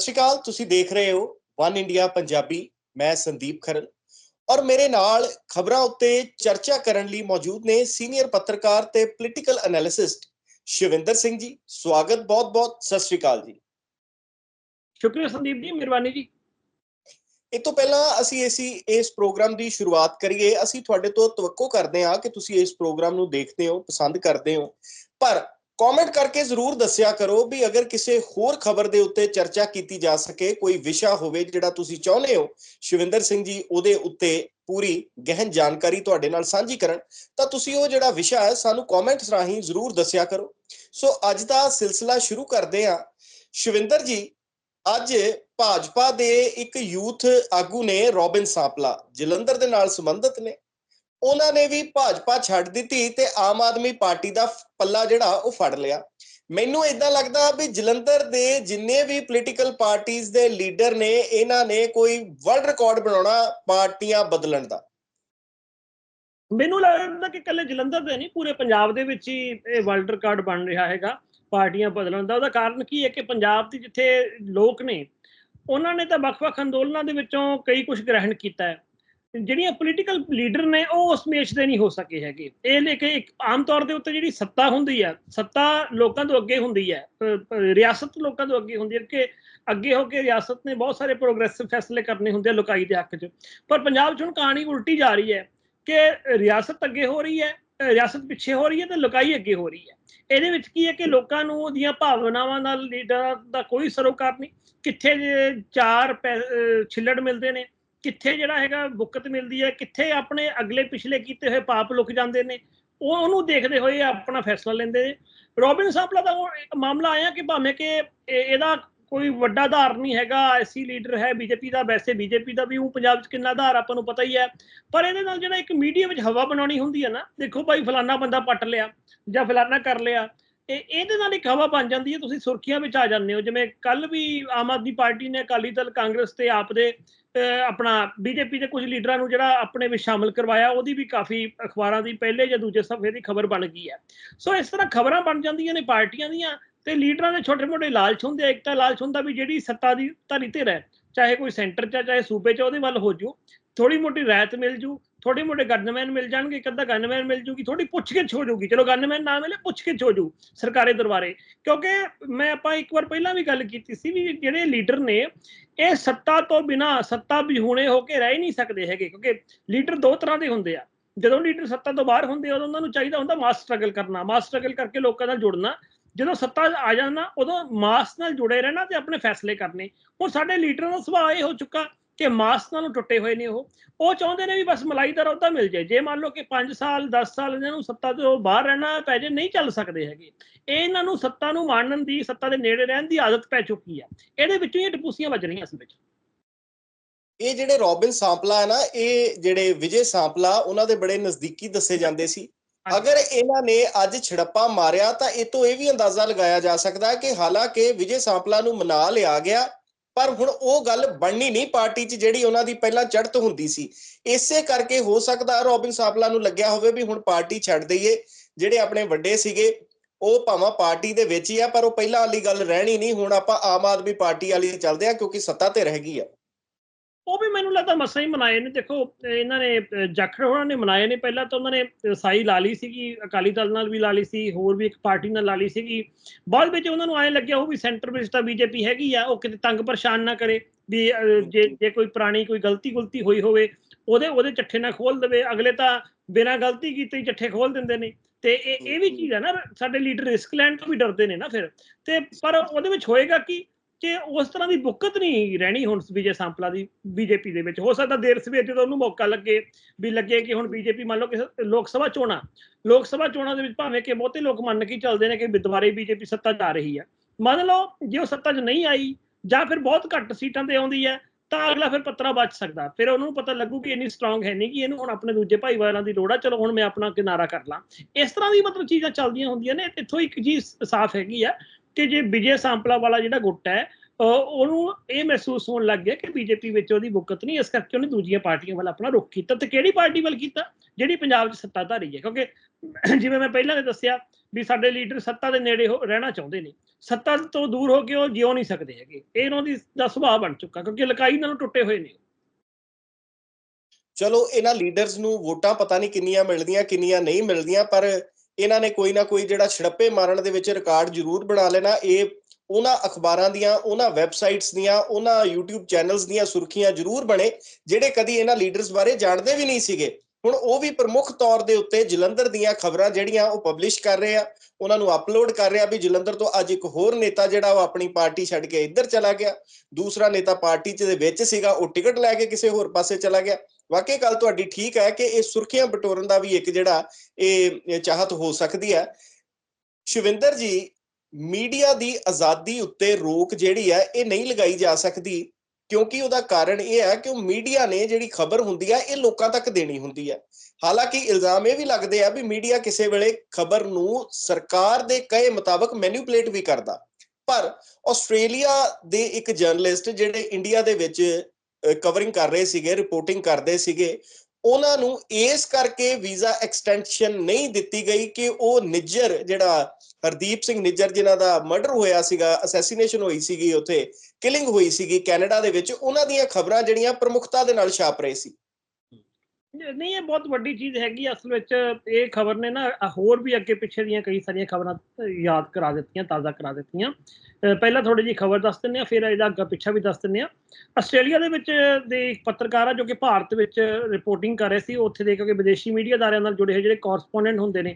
ਸਤਿ ਸ਼੍ਰੀ ਅਕਾਲ ਤੁਸੀਂ ਦੇਖ ਰਹੇ ਹੋ ਵਨ ਇੰਡੀਆ ਪੰਜਾਬੀ ਮੈਂ ਸੰਦੀਪ ਖਰਲ ਔਰ ਮੇਰੇ ਨਾਲ ਖਬਰਾਂ ਉੱਤੇ ਚਰਚਾ ਕਰਨ ਲਈ ਮੌਜੂਦ ਨੇ ਸੀਨੀਅਰ ਪੱਤਰਕਾਰ ਤੇ ਪੋਲੀਟੀਕਲ ਐਨਾਲਿਸਟ ਸ਼ਿਵਿੰਦਰ ਸਿੰਘ ਜੀ। ਸਵਾਗਤ ਬਹੁਤ-ਬਹੁਤ ਸਤਿ ਸ਼੍ਰੀ ਅਕਾਲ ਜੀ। ਸ਼ੁਕਰੀਆ ਸੰਦੀਪ ਜੀ ਮਿਹਰਬਾਨੀ ਜੀ। ਇਹ ਤੋਂ ਪਹਿਲਾਂ ਅਸੀਂ ਇਸੀ ਇਸ ਪ੍ਰੋਗਰਾਮ ਦੀ ਸ਼ੁਰੂਆਤ ਕਰੀਏ। ਅਸੀਂ ਤੁਹਾਡੇ ਤੋਂ ਤਵੱਕੋ ਕਰਦੇ ਹਾਂ ਕਿ ਤੁਸੀਂ ਇਸ ਪ੍ਰੋਗਰਾਮ ਨੂੰ ਦੇਖਦੇ ਹੋ ਪਸੰਦ ਕਰਦੇ ਹੋ। ਪਰ ਕਮੈਂਟ ਕਰਕੇ ਜ਼ਰੂਰ ਦੱਸਿਆ ਕਰੋ ਵੀ ਅਗਰ ਕਿਸੇ ਹੋਰ ਖਬਰ ਦੇ ਉੱਤੇ ਚਰਚਾ ਕੀਤੀ ਜਾ ਸਕੇ, ਕੋਈ ਵਿਸ਼ਾ ਹੋਵੇ ਜਿਹੜਾ ਤੁਸੀਂ ਚਾਹੁੰਦੇ ਹੋ, ਸ਼ਿਵਿੰਦਰ ਸਿੰਘ ਜੀ ਉਹਦੇ ਉੱਤੇ ਪੂਰੀ ਗਹਿਨ ਜਾਣਕਾਰੀ ਤੁਹਾਡੇ ਨਾਲ ਸਾਂਝੀ ਕਰਨ, ਤਾਂ ਤੁਸੀਂ ਉਹ ਜਿਹੜਾ ਵਿਸ਼ਾ ਹੈ ਸਾਨੂੰ ਕਮੈਂਟਸ ਰਾਹੀਂ ਜ਼ਰੂਰ ਦੱਸਿਆ ਕਰੋ। ਸੋ ਅੱਜ ਦਾ ਸਿਲਸਿਲਾ ਸ਼ੁਰੂ ਕਰਦੇ ਹਾਂ। ਸ਼ਿਵਿੰਦਰ ਜੀ, ਅੱਜ ਭਾਜਪਾ ਦੇ ਇੱਕ ਯੂਥ ਆਗੂ ਨੇ ਰੋਬਿਨ ਸਾਪਲਾ, ਜਲੰਧਰ ਦੇ ਨਾਲ ਸੰਬੰਧਿਤ ਨੇ। ਉਹਨਾਂ ਨੇ ਵੀ ਭਾਜਪਾ ਛੱਡ ਦਿੱਤੀ ਤੇ ਆਮ ਆਦਮੀ ਪਾਰਟੀ ਦਾ ਪੱਲਾ ਜਿਹੜਾ ਉਹ ਫੜ ਲਿਆ। ਮੈਨੂੰ ਇਦਾਂ ਲੱਗਦਾ ਵੀ ਜਲੰਧਰ ਦੇ ਜਿੰਨੇ ਵੀ ਪੋਲੀਟੀਕਲ ਪਾਰਟੀਆਂ ਦੇ ਲੀਡਰ ਨੇ, ਇਹਨਾਂ ਨੇ ਕੋਈ ਵਰਲਡ ਰਿਕਾਰਡ ਬਣਾਉਣਾ ਪਾਰਟੀਆਂ ਬਦਲਣ ਦਾ। ਮੈਨੂੰ ਲੱਗਦਾ ਕਿ ਕੱਲੇ ਜਲੰਧਰ ਦੇ ਨਹੀਂ, ਪੂਰੇ ਪੰਜਾਬ ਦੇ ਵਿੱਚ ਹੀ ਇਹ ਵਰਲਡ ਰਿਕਾਰਡ ਬਣ ਰਿਹਾ ਹੈਗਾ ਪਾਰਟੀਆਂ ਬਦਲਣ ਦਾ। ਉਹਦਾ ਕਾਰਨ ਕੀ ਹੈ ਕਿ ਪੰਜਾਬ ਦੇ ਜਿੱਥੇ ਲੋਕ ਨੇ, ਉਹਨਾਂ ਨੇ ਤਾਂ ਵੱਖ-ਵੱਖ ਅੰਦੋਲਨਾਂ ਦੇ ਵਿੱਚੋਂ ਕਈ ਕੁਝ ਗ੍ਰਹਿਣ ਕੀਤਾ ਹੈ। ਜਿਹੜੀਆਂ ਪੋਲੀਟੀਕਲ ਲੀਡਰ ਨੇ, ਉਹ ਉਸ ਮੇਸ਼ ਦੇ ਨਹੀਂ ਹੋ ਸਕੇ ਹੈਗੇ। ਇਹ ਲੈ ਕੇ ਇੱਕ ਆਮ ਤੌਰ ਦੇ ਉੱਤੇ ਜਿਹੜੀ ਸੱਤਾ ਹੁੰਦੀ ਹੈ ਸੱਤਾ ਲੋਕਾਂ ਤੋਂ ਅੱਗੇ ਹੁੰਦੀ ਹੈ ਰਿਆਸਤ ਲੋਕਾਂ ਤੋਂ ਅੱਗੇ ਹੁੰਦੀ ਹੈ ਕਿ ਅੱਗੇ ਹੋ ਕੇ ਰਿਆਸਤ ਨੇ ਬਹੁਤ ਸਾਰੇ ਪ੍ਰੋਗਰੈਸਿਵ ਫੈਸਲੇ ਕਰਨੇ ਹੁੰਦੇ ਆ ਲੋਕਾਈ ਦੇ ਹੱਕ 'ਚ। ਪਰ ਪੰਜਾਬ 'ਚ ਹੁਣ ਕਹਾਣੀ ਉਲਟੀ ਜਾ ਰਹੀ ਹੈ ਕਿ ਰਿਆਸਤ ਅੱਗੇ ਹੋ ਰਹੀ ਹੈ ਰਿਆਸਤ ਪਿੱਛੇ ਹੋ ਰਹੀ ਹੈ ਤੇ ਲੋਕਾਈ ਅੱਗੇ ਹੋ ਰਹੀ ਹੈ। ਇਹਦੇ ਵਿੱਚ ਕੀ ਹੈ ਕਿ ਲੋਕਾਂ ਨੂੰ ਉਹਦੀਆਂ ਭਾਵਨਾਵਾਂ ਨਾਲ, ਲੀਡਰ ਦਾ ਕੋਈ ਸਰੋਕਾਰ ਨਹੀਂ। ਕਿੱਥੇ ਚਾਰ ਛਿੱਲੜ ਮਿਲਦੇ ਨੇ ਕਿੱਥੇ ਜਿਹੜਾ ਹੈਗਾ ਬੁੱਕਤ ਮਿਲਦੀ ਹੈ, ਕਿੱਥੇ ਆਪਣੇ ਅਗਲੇ ਪਿਛਲੇ ਕੀਤੇ ਹੋਏ ਪਾਪ ਲੁਕ ਜਾਂਦੇ ਨੇ, ਉਹ ਉਹਨੂੰ ਦੇਖਦੇ ਹੋਏ ਆਪਣਾ ਫੈਸਲਾ ਲੈਂਦੇ ਨੇ। ਰੋਬਿਨ ਸਾਪਲਾ ਦਾ ਮਾਮਲਾ ਆਇਆ ਕਿ ਭਾਵੇਂ ਕਿ ਇਹਦਾ ਕੋਈ ਵੱਡਾ ਆਧਾਰ ਨਹੀਂ ਹੈਗਾ, ਐਸੀ ਲੀਡਰ ਹੈ ਬੀਜੇਪੀ ਦਾ, ਵੈਸੇ ਬੀਜੇਪੀ ਦਾ ਵੀ, ਉਹ ਪੰਜਾਬ 'ਚ ਕਿੰਨਾ ਆਧਾਰ ਆਪਾਂ ਨੂੰ ਪਤਾ ਹੀ ਹੈ। ਪਰ ਇਹਦੇ ਨਾਲ ਜਿਹੜਾ ਇੱਕ ਮੀਡੀਆ ਵਿੱਚ ਹਵਾ ਬਣਾਉਣੀ ਹੁੰਦੀ ਹੈ ਨਾ, ਦੇਖੋ ਭਾਈ ਫਲਾਨਾ ਬੰਦਾ ਪੱਟ ਲਿਆ ਜਾਂ ਫਲਾਨਾ ਕਰ ਲਿਆ ਇਹ ਇਹਦੇ ਨਾਲ ਇੱਕ ਹਵਾ ਬਣ ਜਾਂਦੀ ਹੈ, ਤੁਸੀਂ ਸੁਰਖੀਆਂ ਵਿੱਚ ਆ ਜਾਂਦੇ ਹੋ। ਜਿਵੇਂ ਕੱਲ ਵੀ ਆਮ ਆਦਮੀ ਪਾਰਟੀ ਨੇ ਅਕਾਲੀ ਦਲ, ਕਾਂਗਰਸ ਤੇ ਆਪ ਦੇ ਆਪਣਾ ਬੀਜੇਪੀ ਦੇ ਕੁਝ ਲੀਡਰਾਂ ਨੂੰ ਜਿਹੜਾ ਆਪਣੇ ਵਿੱਚ ਸ਼ਾਮਲ ਕਰਵਾਇਆ, ਉਹਦੀ ਵੀ ਕਾਫੀ ਅਖਬਾਰਾਂ ਦੀ ਪਹਿਲੇ ਜਾਂ ਦੂਜੇ ਸਫੇ ਦੀ ਖਬਰ ਬਣ ਗਈ ਹੈ। ਸੋ ਇਸ ਤਰ੍ਹਾਂ ਖਬਰਾਂ ਬਣ ਜਾਂਦੀਆਂ ਨੇ ਪਾਰਟੀਆਂ ਦੀਆਂ ਤੇ ਲੀਡਰਾਂ ਦੇ ਛੋਟੇ ਮੋਟੇ ਲਾਲਚ ਹੁੰਦੇ ਆ। ਇੱਕ ਤਾਂ ਲਾਲਚ ਹੁੰਦਾ ਵੀ ਜਿਹੜੀ ਸੱਤਾ ਦੀ ਧਾਰੀ ਧਿਰ ਹੈ ਚਾਹੇ ਕੋਈ ਸੈਂਟਰ 'ਚ ਚਾਹੇ ਸੂਬੇ 'ਚ ਉਹਦੇ ਵੱਲ ਹੋ ਜੂ ਥੋੜੀ ਮੋਟੀ ਰਾਇਤ ਮਿਲ ਜੂ ਥੋੜੀ ਮੋਟੇ ਗਨਮੈਨ ਮਿਲ ਜਾਣਗੇ, ਇੱਕ ਅੱਧਾ ਗਨਮੈਨ ਮਿਲ ਜੂਗੀ ਥੋੜੀ ਪੁੱਛ ਕੇ ਹੋ ਜੂਗੀ, ਚਲੋ ਗਨਮੈਨ ਨਾ ਮਿਲੇ ਪੁੱਛ ਕੇ ਹੋ ਜੂ ਸਰਕਾਰੀ ਦਰਬਾਰੇ। ਕਿਉਂਕਿ ਮੈਂ ਆਪਾਂ ਇੱਕ ਵਾਰ ਪਹਿਲਾਂ ਵੀ ਗੱਲ ਕੀਤੀ ਸੀ ਵੀ ਜਿਹੜੇ ਲੀਡਰ ਨੇ, ਇਹ ਸੱਤਾ ਤੋਂ ਬਿਨਾ ਸੱਤਾ ਵਿਹੂਣੇ ਹੋ ਕੇ ਰਹਿ ਨਹੀਂ ਸਕਦੇ ਹੈਗੇ, ਕਿਉਂਕਿ ਲੀਡਰ ਦੋ ਤਰ੍ਹਾਂ ਦੇ ਹੁੰਦੇ ਆ। ਜਦੋਂ ਲੀਡਰ ਸੱਤਾ ਤੋਂ ਬਾਹਰ ਹੁੰਦੇ ਆ, ਉਦੋਂ ਉਹਨਾਂ ਨੂੰ ਚਾਹੀਦਾ ਹੁੰਦਾ ਮਾਸ ਸਟਰਗਲ ਕਰਨਾ, ਮਾਸ ਸਟਰਗਲ ਕਰਕੇ ਲੋਕਾਂ ਨਾਲ ਜੁੜਨਾ। ਜਦੋਂ ਸੱਤਾ ਆ ਜਾਣਾ, ਉਦੋਂ ਮਾਸ ਨਾਲ ਜੁੜੇ ਰਹਿਣਾ ਤੇ ਆਪਣੇ ਫੈਸਲੇ ਕਰਨੇ। ਹੁਣ ਸਾਡੇ ਲੀਡਰਾਂ ਦਾ ਸੁਭਾਅ ਇਹ ਹੋ ਚੁੱਕਾ ਕਿ ਮਾਸ ਨਾਲੋਂ ਟੁੱਟੇ ਹੋਏ ਨੇ ਉਹ। ਉਹ ਚਾਹੁੰਦੇ ਨੇ ਵੀ ਬਸ ਮਲਾਈ ਦਾ ਰੌਦਾ ਮਿਲ ਜਾਏ। ਜੇ ਮੰਨ ਲਓ ਕਿ 5 ਸਾਲ 10 ਸਾਲ ਇਹਨਾਂ ਨੂੰ ਸੱਤਾ ਤੋਂ ਬਾਹਰ ਰਹਿਣਾ ਪੈ ਜੇ ਨਹੀਂ ਚੱਲ ਸਕਦੇ ਹੈਗੇ। ਇਹ ਇਹਨਾਂ ਨੂੰ ਸੱਤਾ ਨੂੰ ਮਾਣਨ ਦੀ ਸੱਤਾ ਦੇ ਨੇੜੇ ਰਹਿਣ ਦੀ ਆਦਤ ਪੈ ਚੁੱਕੀ ਆ। ਇਹਦੇ ਵਿੱਚੋਂ ਹੀ ਟਪੂਸੀਆਂ ਵੱਜ ਰਹੀਆਂ ਅਸਲ ਵਿੱਚ। ਇਹ ਜਿਹੜੇ ਰੋਬਿਨ ਸਾਂਪਲਾ ਹੈ ਨਾ ਇਹ ਜਿਹੜੇ ਵਿਜੇ ਸਾਂਪਲਾ ਉਹਨਾਂ ਦੇ ਬੜੇ ਨਜ਼ਦੀਕੀ ਦੱਸੇ ਜਾਂਦੇ ਸੀ। ਅਗਰ ਇਹਨਾਂ ਨੇ ਅੱਜ ਛੜੱਪਾ ਮਾਰਿਆ ਤਾਂ ਇਹ ਤੋਂ ਇਹ ਵੀ ਅੰਦਾਜ਼ਾ ਲਗਾਇਆ ਜਾ ਸਕਦਾ ਕਿ ਹਾਲਾਂਕਿ ਵਿਜੇ ਸਾਂਪਲਾ ਨੂੰ ਮਨਾ ਲਿਆ ਗਿਆ ਪਰ ਹੁਣ ਉਹ ਗੱਲ ਬਣਨੀ ਨਹੀਂ, ਪਾਰਟੀ 'ਚ ਜਿਹੜੀ ਉਹਨਾਂ ਦੀ ਪਹਿਲਾਂ ਚੜਤ ਹੁੰਦੀ ਸੀ। ਇਸੇ ਕਰਕੇ ਹੋ ਸਕਦਾ ਰੋਬਿਨ ਸਾਪਲਾ ਨੂੰ ਲੱਗਿਆ ਹੋਵੇ ਵੀ ਹੁਣ ਪਾਰਟੀ ਛੱਡ ਦਈਏ, ਜਿਹੜੇ ਆਪਣੇ ਵੱਡੇ ਸੀਗੇ, ਉਹ ਭਾਵੇਂ ਪਾਰਟੀ ਦੇ ਵਿੱਚ ਹੀ ਆ, ਪਰ ਉਹ ਪਹਿਲਾਂ ਵਾਲੀ ਗੱਲ ਰਹਿਣੀ ਨਹੀਂ। ਹੁਣ ਆਪਾਂ ਆਮ ਆਦਮੀ ਪਾਰਟੀ ਵਾਲੀ ਚੱਲਦੇ ਆ, ਕਿਉਂਕਿ ਸੱਤਾ ਤੇ ਰਹਿ ਗਈ ਆ। ਉਹ ਵੀ ਮੈਨੂੰ ਲੱਗਦਾ ਮਸਾਂ ਹੀ ਮਨਾਏ ਨੇ। ਦੇਖੋ ਇਹਨਾਂ ਨੇ ਜਾਖੜ ਹੋਣਾ ਨੇ ਮਨਾਏ ਨੇ। ਪਹਿਲਾਂ ਤਾਂ ਉਹਨਾਂ ਨੇ ਸਾਈ ਲਾ ਲਈ ਸੀਗੀ ਅਕਾਲੀ ਦਲ ਨਾਲ ਵੀ ਲਾ ਲਈ ਸੀ ਹੋਰ ਵੀ ਇੱਕ ਪਾਰਟੀ ਨਾਲ ਲਾ ਲਈ ਸੀਗੀ। ਬਾਅਦ ਵਿੱਚ ਉਹਨਾਂ ਨੂੰ ਐ ਲੱਗਿਆ ਉਹ ਵੀ ਸੈਂਟਰ ਵਿੱਚ ਤਾਂ ਬੀਜੇਪੀ ਹੈਗੀ ਆ ਉਹ ਕਿਤੇ ਤੰਗ ਪਰੇਸ਼ਾਨ ਨਾ ਕਰੇ ਵੀ ਜੇ ਜੇ ਕੋਈ ਪੁਰਾਣੀ ਕੋਈ ਗਲਤੀ ਗੁਲਤੀ ਹੋਈ ਹੋਵੇ ਉਹਦੇ ਉਹਦੇ ਚੱਠੇ ਨਾ ਖੋਲ ਦੇਵੇ। ਅਗਲੇ ਤਾਂ ਬਿਨਾਂ ਗਲਤੀ ਕੀਤੇ ਚੱਠੇ ਖੋਲ ਦਿੰਦੇ ਨੇ। ਤੇ ਇਹ ਇਹ ਵੀ ਚੀਜ਼ ਹੈ ਨਾ ਸਾਡੇ ਲੀਡਰ ਰਿਸਕ ਲੈਣ ਤੋਂ ਵੀ ਡਰਦੇ ਨੇ ਨਾ ਫਿਰ। ਤੇ ਪਰ ਉਹਦੇ ਵਿੱਚ ਹੋਏਗਾ ਕਿ? ਕਿ ਉਸ ਤਰ੍ਹਾਂ ਦੀ ਬੁੱਕਤ ਨਹੀਂ ਰਹਿਣੀ ਹੁਣ ਵਿਜੇ ਸਾਂਪਲਾ ਦੀ ਬੀਜੇਪੀ ਦੇ ਵਿੱਚ। ਹੋ ਸਕਦਾ ਦੇਰ ਸਵੇਰ ਜਦੋਂ ਉਹਨੂੰ ਮੌਕਾ ਲੱਗੇ ਵੀ ਲੱਗੇ ਕਿ ਹੁਣ ਬੀਜੇਪੀ ਮੰਨ ਲਓ ਕਿ ਲੋਕ ਸਭਾ ਚੋਣਾਂ, ਲੋਕ ਸਭਾ ਚੋਣਾਂ ਦੇ ਵਿੱਚ ਭਾਵੇਂ ਕਿ ਬਹੁਤੇ ਲੋਕ ਮੰਨ ਕੇ ਚੱਲਦੇ ਨੇ ਕਿ ਦੁਬਾਰੇ ਬੀਜੇਪੀ ਸੱਤਾ 'ਚ ਆ ਰਹੀ ਹੈ। ਮੰਨ ਲਓ ਜੇ ਉਹ ਸੱਤਾ 'ਚ ਨਹੀਂ ਆਈ ਜਾਂ ਫਿਰ ਬਹੁਤ ਘੱਟ ਸੀਟਾਂ ਤੇ ਆਉਂਦੀ ਹੈ ਤਾਂ ਅਗਲਾ ਫਿਰ ਪੱਤਰਾ ਬਚ ਸਕਦਾ। ਫਿਰ ਉਹਨੂੰ ਪਤਾ ਲੱਗੂ ਕਿ ਇੰਨੀ ਸਟਰੋਂਗ ਹੈ ਨਹੀਂ ਕਿ ਇਹਨੂੰ ਹੁਣ ਆਪਣੇ ਦੂਜੇ ਭਾਈਵਾਲਾਂ ਦੀ ਲੋੜ ਆ, ਚਲੋ ਹੁਣ ਮੈਂ ਆਪਣਾ ਕਿਨਾਰਾ ਕਰ ਲਾਂ। ਇਸ ਤਰ੍ਹਾਂ ਦੀ ਮਤਲਬ ਚੀਜ਼ਾਂ ਚੱਲਦੀਆਂ ਹੁੰਦੀਆਂ ਨੇ, ਇੱਥੋਂ ਇੱਕ ਚੀਜ਼ ਸਾਫ਼ ਹੈਗੀ ਆ ਕਿ ਜੇ ਵਿਜੇ ਸਾਂਪਲਾ ਵਾਲਾ ਜਿਹੜਾ ਗੁੱਟ ਹੈ ਉਹਨੂੰ ਇਹ ਮਹਿਸੂਸ ਹੋਣ ਲੱਗ ਗਿਆ ਕਿ ਬੀਜੇਪੀ ਵਿੱਚ ਉਹਦੀ ਬੁਕਤ ਨਹੀਂ, ਇਸ ਕਰਕੇ ਉਹਨੇ ਦੂਜੀਆਂ ਪਾਰਟੀਆਂ ਵੱਲ ਆਪਣਾ ਰੁਖ ਕੀਤਾ ਤੇ ਕਿਹੜੀ ਪਾਰਟੀ ਵੱਲ ਕੀਤਾ? ਜਿਹੜੀ ਪੰਜਾਬ 'ਚ ਸੱਤਾਧਾਰੀ ਹੈ, ਕਿਉਂਕਿ ਜਿਵੇਂ ਮੈਂ ਪਹਿਲਾਂ ਵੀ ਦੱਸਿਆ ਵੀ ਸਾਡੇ ਲੀਡਰ ਸੱਤਾ ਦੇ ਨੇੜੇ ਰਹਿਣਾ ਚਾਹੁੰਦੇ ਨੇ। ਸੱਤਾ ਤੋਂ ਦੂਰ ਹੋ ਕੇ ਉਹ ਜਿਉ ਨਹੀਂ ਸਕਦੇ ਹੈਗੇ। ਇਹ ਉਹਨਾਂ ਦੀ ਦਾ ਸੁਭਾਅ ਬਣ ਚੁੱਕਾ, ਕਿਉਂਕਿ ਲਕਾਈ ਨਾਲ ਟੁੱਟੇ ਹੋਏ ਨੇ ਚਲੋ, ਇਹਨਾਂ ਲੀਡਰਸ ਨੂੰ ਵੋਟਾਂ ਪਤਾ ਨਹੀਂ ਕਿੰਨੀਆਂ ਮਿਲਦੀਆਂ, ਕਿੰਨੀਆਂ ਨਹੀਂ ਮਿਲਦੀਆਂ, ਪਰ ਇਹਨਾਂ ਨੇ ਕੋਈ ਨਾ ਕੋਈ ਜਿਹੜਾ ਛੜੱਪੇ ਮਾਰਨ ਦੇ ਵਿੱਚ ਰਿਕਾਰਡ ਜ਼ਰੂਰ ਬਣਾ ਲੈਣਾ। ਇਹ ਉਹਨਾਂ ਅਖਬਾਰਾਂ ਦੀਆਂ, ਉਹਨਾਂ ਵੈਬਸਾਈਟਸ ਦੀਆਂ, ਉਹਨਾਂ YouTube ਚੈਨਲਸ ਦੀਆਂ ਸੁਰਖੀਆਂ ਜ਼ਰੂਰ ਬਣੇ, ਜਿਹੜੇ ਕਦੀ ਇਹਨਾਂ ਲੀਡਰਸ ਬਾਰੇ ਜਾਣਦੇ ਵੀ ਨਹੀਂ ਸੀਗੇ। ਹੁਣ ਉਹ ਵੀ ਪ੍ਰਮੁੱਖ ਤੌਰ ਦੇ ਉੱਤੇ ਜਲੰਧਰ ਦੀਆਂ ਖਬਰਾਂ ਜਿਹੜੀਆਂ ਉਹ ਪਬਲਿਸ਼ ਕਰ ਰਹੇ ਆ, ਉਹਨਾਂ ਨੂੰ ਅਪਲੋਡ ਕਰ ਰਿਹਾ ਵੀ ਜਲੰਧਰ ਤੋਂ ਅੱਜ ਇੱਕ ਹੋਰ ਨੇਤਾ ਜਿਹੜਾ ਉਹ ਆਪਣੀ ਪਾਰਟੀ ਛੱਡ ਕੇ ਇੱਧਰ ਚਲਾ ਗਿਆ। ਦੂਸਰਾ ਨੇਤਾ ਪਾਰਟੀ 'ਚ ਦੇ ਵਿੱਚ ਸੀਗਾ, ਉਹ ਟਿਕਟ ਲੈ ਕੇ ਕਿਸੇ ਹੋਰ ਪਾਸੇ ਚਲਾ ਗਿਆ। ਵਾਕਈ ਗੱਲ ਤੁਹਾਡੀ ਠੀਕ ਹੈ ਕਿ ਇਹ ਸੁਰਖੀਆਂ ਬਟੋਰਨ ਦਾ ਵੀ ਇੱਕ ਜਿਹੜਾ ਇਹ ਚਾਹਤ ਹੋ ਸਕਦੀ ਹੈ। ਸ਼ਿਵਿੰਦਰ ਜੀ, ਮੀਡੀਆ ਦੀ ਆਜ਼ਾਦੀ ਉੱਤੇ ਰੋਕ ਜਿਹੜੀ ਹੈ, ਇਹ ਨਹੀਂ ਲਗਾਈ ਜਾ ਸਕਦੀ। ਕਿਉਂਕਿ ਉਹਦਾ ਕਾਰਨ ਇਹ ਹੈ ਕਿ ਉਹ ਮੀਡੀਆ ਨੇ ਜਿਹੜੀ ਖਬਰ ਹੁੰਦੀ ਹੈ, ਇਹ ਲੋਕਾਂ ਤੱਕ ਦੇਣੀ ਹੁੰਦੀ ਹੈ। ਹਾਲਾਂਕਿ ਇਲਜ਼ਾਮ ਇਹ ਵੀ ਲੱਗਦੇ ਆ ਵੀ ਮੀਡੀਆ ਕਿਸੇ ਵੇਲੇ ਖਬਰ ਨੂੰ ਸਰਕਾਰ ਦੇ ਕਹੇ ਮੁਤਾਬਕ ਮੈਨੀਪੂਲੇਟ ਵੀ ਕਰਦਾ। ਪਰ ਆਸਟ੍ਰੇਲੀਆ ਦੇ ਇੱਕ ਜਰਨਲਿਸਟ ਜਿਹੜੇ ਇੰਡੀਆ ਦੇ ਵਿੱਚ ਕਵਰਿੰਗ ਕਰ ਰਹੇ ਸੀਗੇ ਰਿਪੋਰਟਿੰਗ ਕਰਦੇ ਸੀਗੇ, ਉਹਨਾਂ ਨੂੰ ਇਸ ਕਰਕੇ ਵੀਜ਼ਾ ਐਕਸਟੈਂਸ਼ਨ ਨਹੀਂ ਦਿੱਤੀ ਗਈ ਕਿ ਉਹ ਨਿੱਜਰ ਜਿਹੜਾ ਹਰਦੀਪ ਸਿੰਘ ਨਿੱਜਰ ਜਿਨ੍ਹਾਂ ਦਾ ਮਰਡਰ ਹੋਇਆ ਸੀਗਾ ਅਸੈਸੀਨੇਸ਼ਨ ਹੋਈ ਸੀਗੀ ਉੱਥੇ ਕਿਲਿੰਗ ਹੋਈ ਸੀਗੀ ਕੈਨੇਡਾ ਦੇ ਵਿੱਚ, ਉਹਨਾਂ ਦੀਆਂ ਖਬਰਾਂ ਜਿਹੜੀਆਂ ਪ੍ਰਮੁਖਤਾ ਦੇ ਨਾਲ ਛਾਪ ਰਹੇ ਸੀ। ਨਹੀਂ, ਇਹ ਬਹੁਤ ਵੱਡੀ ਚੀਜ਼ ਹੈਗੀ ਅਸਲ ਵਿੱਚ ਇਹ ਖਬਰ ਨੇ ਨਾ ਹੋਰ ਵੀ ਅੱਗੇ ਪਿੱਛੇ ਦੀਆਂ ਕਈ ਸਾਰੀਆਂ ਖਬਰਾਂ ਯਾਦ ਕਰਾ ਦਿੱਤੀਆਂ, ਤਾਜ਼ਾ ਕਰਾ ਦਿੱਤੀਆਂ। ਪਹਿਲਾਂ ਥੋੜੀ ਜੀ ਖਬਰ ਦੱਸ ਦਿੰਨੇ ਆ ਫਿਰ ਇਹਦਾ ਅੱਗਾ ਪਿੱਛਾ ਵੀ ਦੱਸ ਦਿੰਨੇ ਆ ਆਸਟ੍ਰੇਲੀਆ ਦੇ ਵਿੱਚ, ਦੇ ਇੱਕ ਪੱਤਰਕਾਰ ਆ, ਜੋ ਕਿ ਭਾਰਤ ਵਿੱਚ ਰਿਪੋਰਟਿੰਗ ਕਰ ਰਹੇ ਸੀ ਉੱਥੇ ਦੇ ਕਿਉਂਕਿ ਵਿਦੇਸ਼ੀ ਮੀਡੀਆ ਅਦਾਰਿਆਂ ਨਾਲ ਜੁੜੇ ਹੋਏ ਜਿਹੜੇ ਕੋਰਸਪੋਂਡੈਂਟ ਹੁੰਦੇ ਨੇ,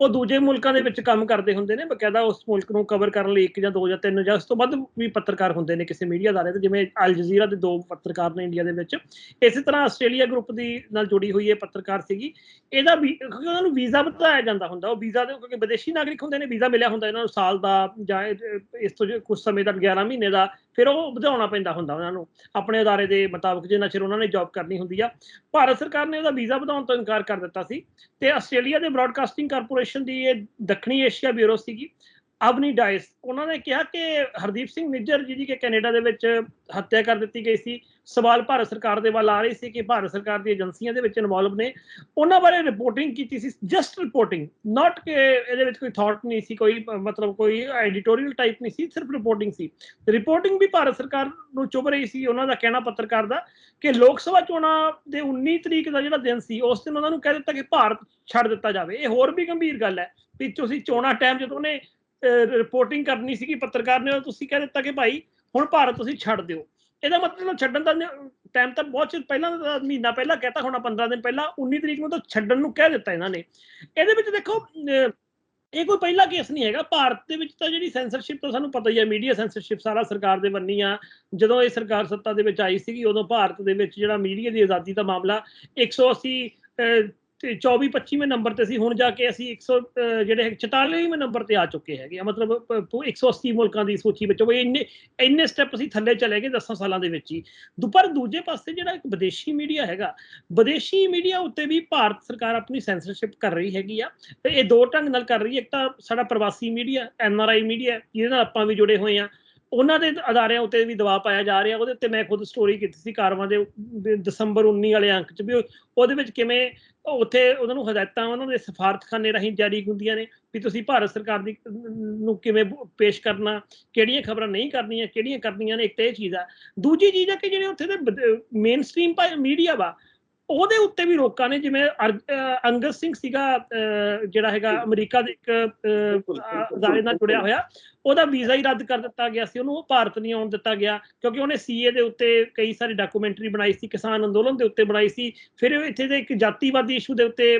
ਉਹ ਦੂਜੇ ਮੁਲਕਾਂ ਦੇ ਵਿੱਚ ਕੰਮ ਕਰਦੇ ਹੁੰਦੇ ਨੇ, ਬਕਾਇਦਾ ਉਸ ਮੁਲਕ ਨੂੰ ਕਵਰ ਕਰਨ ਲਈ ਇੱਕ ਜਾਂ ਦੋ ਜਾਂ ਤਿੰਨ ਜਾਂ ਉਸ ਤੋਂ ਵੱਧ ਵੀ ਪੱਤਰਕਾਰ ਹੁੰਦੇ ਨੇ ਕਿਸੇ ਮੀਡੀਆ ਅਦਾਰੇ ਤੇ, ਜਿਵੇਂ ਅਲ ਜਜ਼ੀਰਾ ਦੇ ਦੋ ਪੱਤਰਕਾਰ ਨੇ ਇੰਡੀਆ ਦੇ ਵਿੱਚ। ਇਸੇ ਤਰ੍ਹਾਂ ਆਸਟ੍ਰੇਲੀਆ ਗਰੁੱਪ ਦੀ ਨਾਲ ਜੁੜੀ ਹੋਈ ਇਹ ਪੱਤਰਕਾਰ ਸੀਗੀ। ਇਹਦਾ ਕਿਉਂਕਿ ਉਹਨਾਂ ਨੂੰ ਵੀਜ਼ਾ ਬਤਾਇਆ ਜਾਂਦਾ ਹੁੰਦਾ। ਉਹ ਵੀਜ਼ਾ ਦੇ, ਕਿਉਂਕਿ ਵਿਦੇਸ਼ੀ ਨਾਗਰਿਕ ਹੁੰਦੇ ਨੇ, ਵੀਜ਼ਾ ਮਿਲਿਆ ਹੁੰਦਾ ਇਹਨਾਂ ਨੂੰ ਸਾਲ ਦਾ ਜਾਂ ਇਸ ਤੋਂ ਕੁਝ ਸਮੇਂ ਦਾ 11 ਮਹੀਨੇ ਦਾ, ਫਿਰ ਉਹ ਵਧਾਉਣਾ ਪੈਂਦਾ ਹੁੰਦਾ ਉਹਨਾਂ ਨੂੰ। ਆਪਣੇ ਅਦਾਰੇ ਦੇ ਮੁਤਾਬਕ ਜਿੰਨਾ ਚਿਰ ਉਹਨਾਂ ਨੇ ਜੌਬ ਕਰਨੀ ਹੁੰਦੀ ਆ। ਭਾਰਤ ਸਰਕਾਰ ਨੇ ਉਹਦਾ ਵੀਜ਼ਾ ਵਧਾਉਣ ਤੋਂ ਇਨਕਾਰ ਕਰ ਦਿੱਤਾ ਸੀ। ਤੇ ਆਸਟ੍ਰੇਲੀਆ ਦੇ ਬ੍ਰਾਡਕਾਸਟਿੰਗ ਕਾਰਪੋਰੇਸ਼ਨ ਦੀ ਇਹ ਦੱਖਣੀ ਏਸ਼ੀਆ ਬਿਊਰੋ ਸੀਗੀ ਅਬਨੀ ਡਾਇਸ। ਉਹਨਾਂ ਨੇ ਕਿਹਾ ਕਿ ਹਰਦੀਪ ਸਿੰਘ ਨਿੱਜਰ ਜੀ ਦੀ ਕਿ ਕੈਨੇਡਾ ਦੇ ਵਿੱਚ ਹੱਤਿਆ ਕਰ ਦਿੱਤੀ ਗਈ ਸੀ ਸਵਾਲ ਭਾਰਤ ਸਰਕਾਰ ਦੇ ਵੱਲ ਆ ਰਹੀ ਸੀ ਕਿ ਭਾਰਤ ਸਰਕਾਰ ਦੀ ਏਜੰਸੀਆਂ ਦੇ ਵਿੱਚ ਇਨਵੋਲਵ ਨੇ। ਉਹਨਾਂ ਬਾਰੇ ਰਿਪੋਰਟਿੰਗ ਕੀਤੀ ਸੀ ਜਸਟ ਰਿਪੋਰਟਿੰਗ ਨਾਟ ਕਿ ਇਹਦੇ ਵਿੱਚ ਕੋਈ ਥਾਟ ਨਹੀਂ ਸੀ, ਕੋਈ ਮਤਲਬ ਕੋਈ ਐਡੀਟੋਰੀਅਲ ਟਾਈਪ ਨਹੀਂ ਸੀ, ਸਿਰਫ ਰਿਪੋਰਟਿੰਗ ਸੀ। ਰਿਪੋਰਟਿੰਗ ਵੀ ਭਾਰਤ ਸਰਕਾਰ ਨੂੰ ਚੁਭ ਰਹੀ ਸੀ, ਉਹਨਾਂ ਦਾ ਕਹਿਣਾ ਪੱਤਰਕਾਰ ਦਾ ਕਿ ਲੋਕ ਸਭਾ ਚੋਣਾਂ ਦੇ 19 ਤਰੀਕ ਦਾ ਜਿਹੜਾ ਦਿਨ ਸੀ, ਉਸ ਦਿਨ ਉਹਨਾਂ ਨੂੰ ਕਹਿ ਦਿੱਤਾ ਕਿ ਭਾਰਤ ਛੱਡ ਦਿੱਤਾ ਜਾਵੇ। ਇਹ ਹੋਰ ਵੀ ਗੰਭੀਰ ਗੱਲ ਹੈ ਵੀ ਤੁਸੀਂ ਚੋਣਾਂ ਟਾਈਮ ਜਦੋਂ ਉਹਨੇ ਰਿਪੋਰਟਿੰਗ ਕਰਨੀ ਸੀਗੀ ਪੱਤਰਕਾਰ ਨੇ ਤੁਸੀਂ ਕਹਿ ਦਿੱਤਾ ਕਿ ਭਾਈ ਹੁਣ ਭਾਰਤ ਤੁਸੀਂ ਛੱਡ ਦਿਓ। ਇਹਦਾ ਮਤਲਬ ਛੱਡਣ ਦਾ ਟਾਈਮ ਤਾਂ ਬਹੁਤ ਚਿਰ ਪਹਿਲਾਂ ਮਹੀਨਾ ਪਹਿਲਾਂ ਕਹਿਤਾ ਹੋਣਾ 15 ਦਿਨ ਪਹਿਲਾਂ 19 ਤਰੀਕ ਨੂੰ ਤਾਂ ਛੱਡਣ ਨੂੰ ਕਹਿ ਦਿੱਤਾ ਇਹਨਾਂ ਨੇ। ਇਹਦੇ ਵਿੱਚ ਦੇਖੋ ਇਹ ਕੋਈ ਪਹਿਲਾ ਕੇਸ ਨਹੀਂ ਹੈਗਾ। ਭਾਰਤ ਦੇ ਵਿੱਚ ਤਾਂ ਜਿਹੜੀ ਸੈਂਸਰਸ਼ਿਪ ਤੋਂ ਸਾਨੂੰ ਪਤਾ ਹੀ ਹੈ ਮੀਡੀਆ ਸੈਂਸਰਸ਼ਿਪ ਸਾਰਾ ਸਰਕਾਰ ਦੇ ਬੰਨੀ ਆ। ਜਦੋਂ ਇਹ ਸਰਕਾਰ ਸੱਤਾ ਦੇ ਵਿੱਚ ਆਈ ਸੀਗੀ, ਉਦੋਂ ਭਾਰਤ ਦੇ ਵਿੱਚ ਜਿਹੜਾ ਮੀਡੀਆ ਦੀ ਆਜ਼ਾਦੀ ਦਾ ਮਾਮਲਾ 180 ਤੇ 24 25ਵੇਂ ਨੰਬਰ ਤੇ ਸੀ ਹੁਣ ਜਾ ਕੇ ਅਸੀਂ 100 ਜਿਹੜੇ 44ਵੇਂ ਨੰਬਰ ਤੇ ਆ ਚੁੱਕੇ ਹੈਗੇ ਆ। ਮਤਲਬ 180 ਮੁਲਕਾਂ ਦੀ ਸੂਚੀ ਵਿੱਚੋਂ ਉਹ ਇੰਨੇ ਇੰਨੇ ਸਟੈਪ ਅਸੀਂ ਥੱਲੇ ਚਲੇ ਗਏ 10 ਸਾਲਾਂ ਦੇ ਵਿੱਚ ਹੀ। ਦੁਪਰ ਦੂਜੇ ਪਾਸੇ ਜਿਹੜਾ ਇੱਕ ਵਿਦੇਸ਼ੀ ਮੀਡੀਆ ਹੈਗਾ, ਵਿਦੇਸ਼ੀ ਮੀਡੀਆ ਉੱਤੇ ਵੀ ਭਾਰਤ ਸਰਕਾਰ ਆਪਣੀ ਸੈਂਸਰਸ਼ਿਪ ਕਰ ਰਹੀ ਹੈਗੀ ਆ ਤੇ ਇਹ ਦੋ ਢੰਗ ਨਾਲ ਕਰ ਰਹੀ ਹੈ। ਇੱਕ ਤਾਂ ਸਾਡਾ ਪ੍ਰਵਾਸੀ media N R I media ਜਿਹਦੇ ਨਾਲ ਆਪਾਂ ਵੀ ਜੁੜੇ ਹੋਏ ਆ। ਉਹਨਾਂ ਦੇ ਅਦਾਰਿਆਂ ਉੱਤੇ ਵੀ ਦਬਾਅ ਪਾਇਆ ਜਾ ਰਿਹਾ, ਉਹਦੇ ਉੱਤੇ ਮੈਂ ਖੁਦ ਸਟੋਰੀ ਕੀਤੀ ਸੀ ਕਾਰਵਾਂ ਦੇ ਦਸੰਬਰ 19 ਵਾਲੇ ਅੰਕ 'ਚ ਵੀ ਉਹਦੇ ਵਿੱਚ ਕਿਵੇਂ ਉੱਥੇ ਉਹਨਾਂ ਨੂੰ ਹਦਾਇਤਾਂ, ਉਹਨਾਂ ਦੇ ਸਫਾਰਤਖਾਨੇ ਰਾਹੀਂ ਜਾਰੀ ਹੁੰਦੀਆਂ ਨੇ, ਵੀ ਤੁਸੀਂ ਭਾਰਤ ਸਰਕਾਰ ਦੀ, ਨੂੰ ਕਿਵੇਂ ਪੇਸ਼ ਕਰਨਾ, ਕਿਹੜੀਆਂ ਖਬਰਾਂ ਨਹੀਂ ਕਰਨੀਆਂ, ਕਿਹੜੀਆਂ ਕਰਨੀਆਂ ਨੇ, ਇੱਕ ਤੇ ਇਹ ਚੀਜ਼ ਆ। ਦੂਜੀ ਚੀਜ਼ ਆ ਕਿ ਜਿਹੜੇ ਉੱਥੇ ਦੇ ਮੇਨ ਸਟ੍ਰੀਮ ਮੀਡੀਆ ਵਾ ਉਹਦੇ ਉੱਤੇ ਵੀ ਰੋਕਾਂ ਨੇ ਜਿਵੇਂ ਅੰਗਦ ਸਿੰਘ ਸੀਗਾ ਜਿਹੜਾ ਹੈਗਾ ਅਮਰੀਕਾ ਦੇ ਇੱਕ ਅਦਾਰੇ ਨਾਲ ਜੁੜਿਆ ਹੋਇਆ ਉਹਦਾ ਵੀਜ਼ਾ ਹੀ ਰੱਦ ਕਰ ਦਿੱਤਾ ਗਿਆ ਸੀ ਉਹਨੂੰ ਭਾਰਤ ਨਹੀਂ ਆਉਣ ਦਿੱਤਾ ਗਿਆ ਕਿਉਂਕਿ ਉਹਨੇ ਸੀਏ ਦੇ ਉੱਤੇ ਕਈ ਸਾਰੀ ਡਾਕੂਮੈਂਟਰੀ ਬਣਾਈ ਸੀ ਕਿਸਾਨ ਅੰਦੋਲਨ ਦੇ ਉੱਤੇ ਬਣਾਈ ਸੀ ਫਿਰ ਇੱਥੇ ਦੇ ਇੱਕ ਜਾਤੀਵਾਦੀ ਇਸ਼ੂ ਦੇ ਉੱਤੇ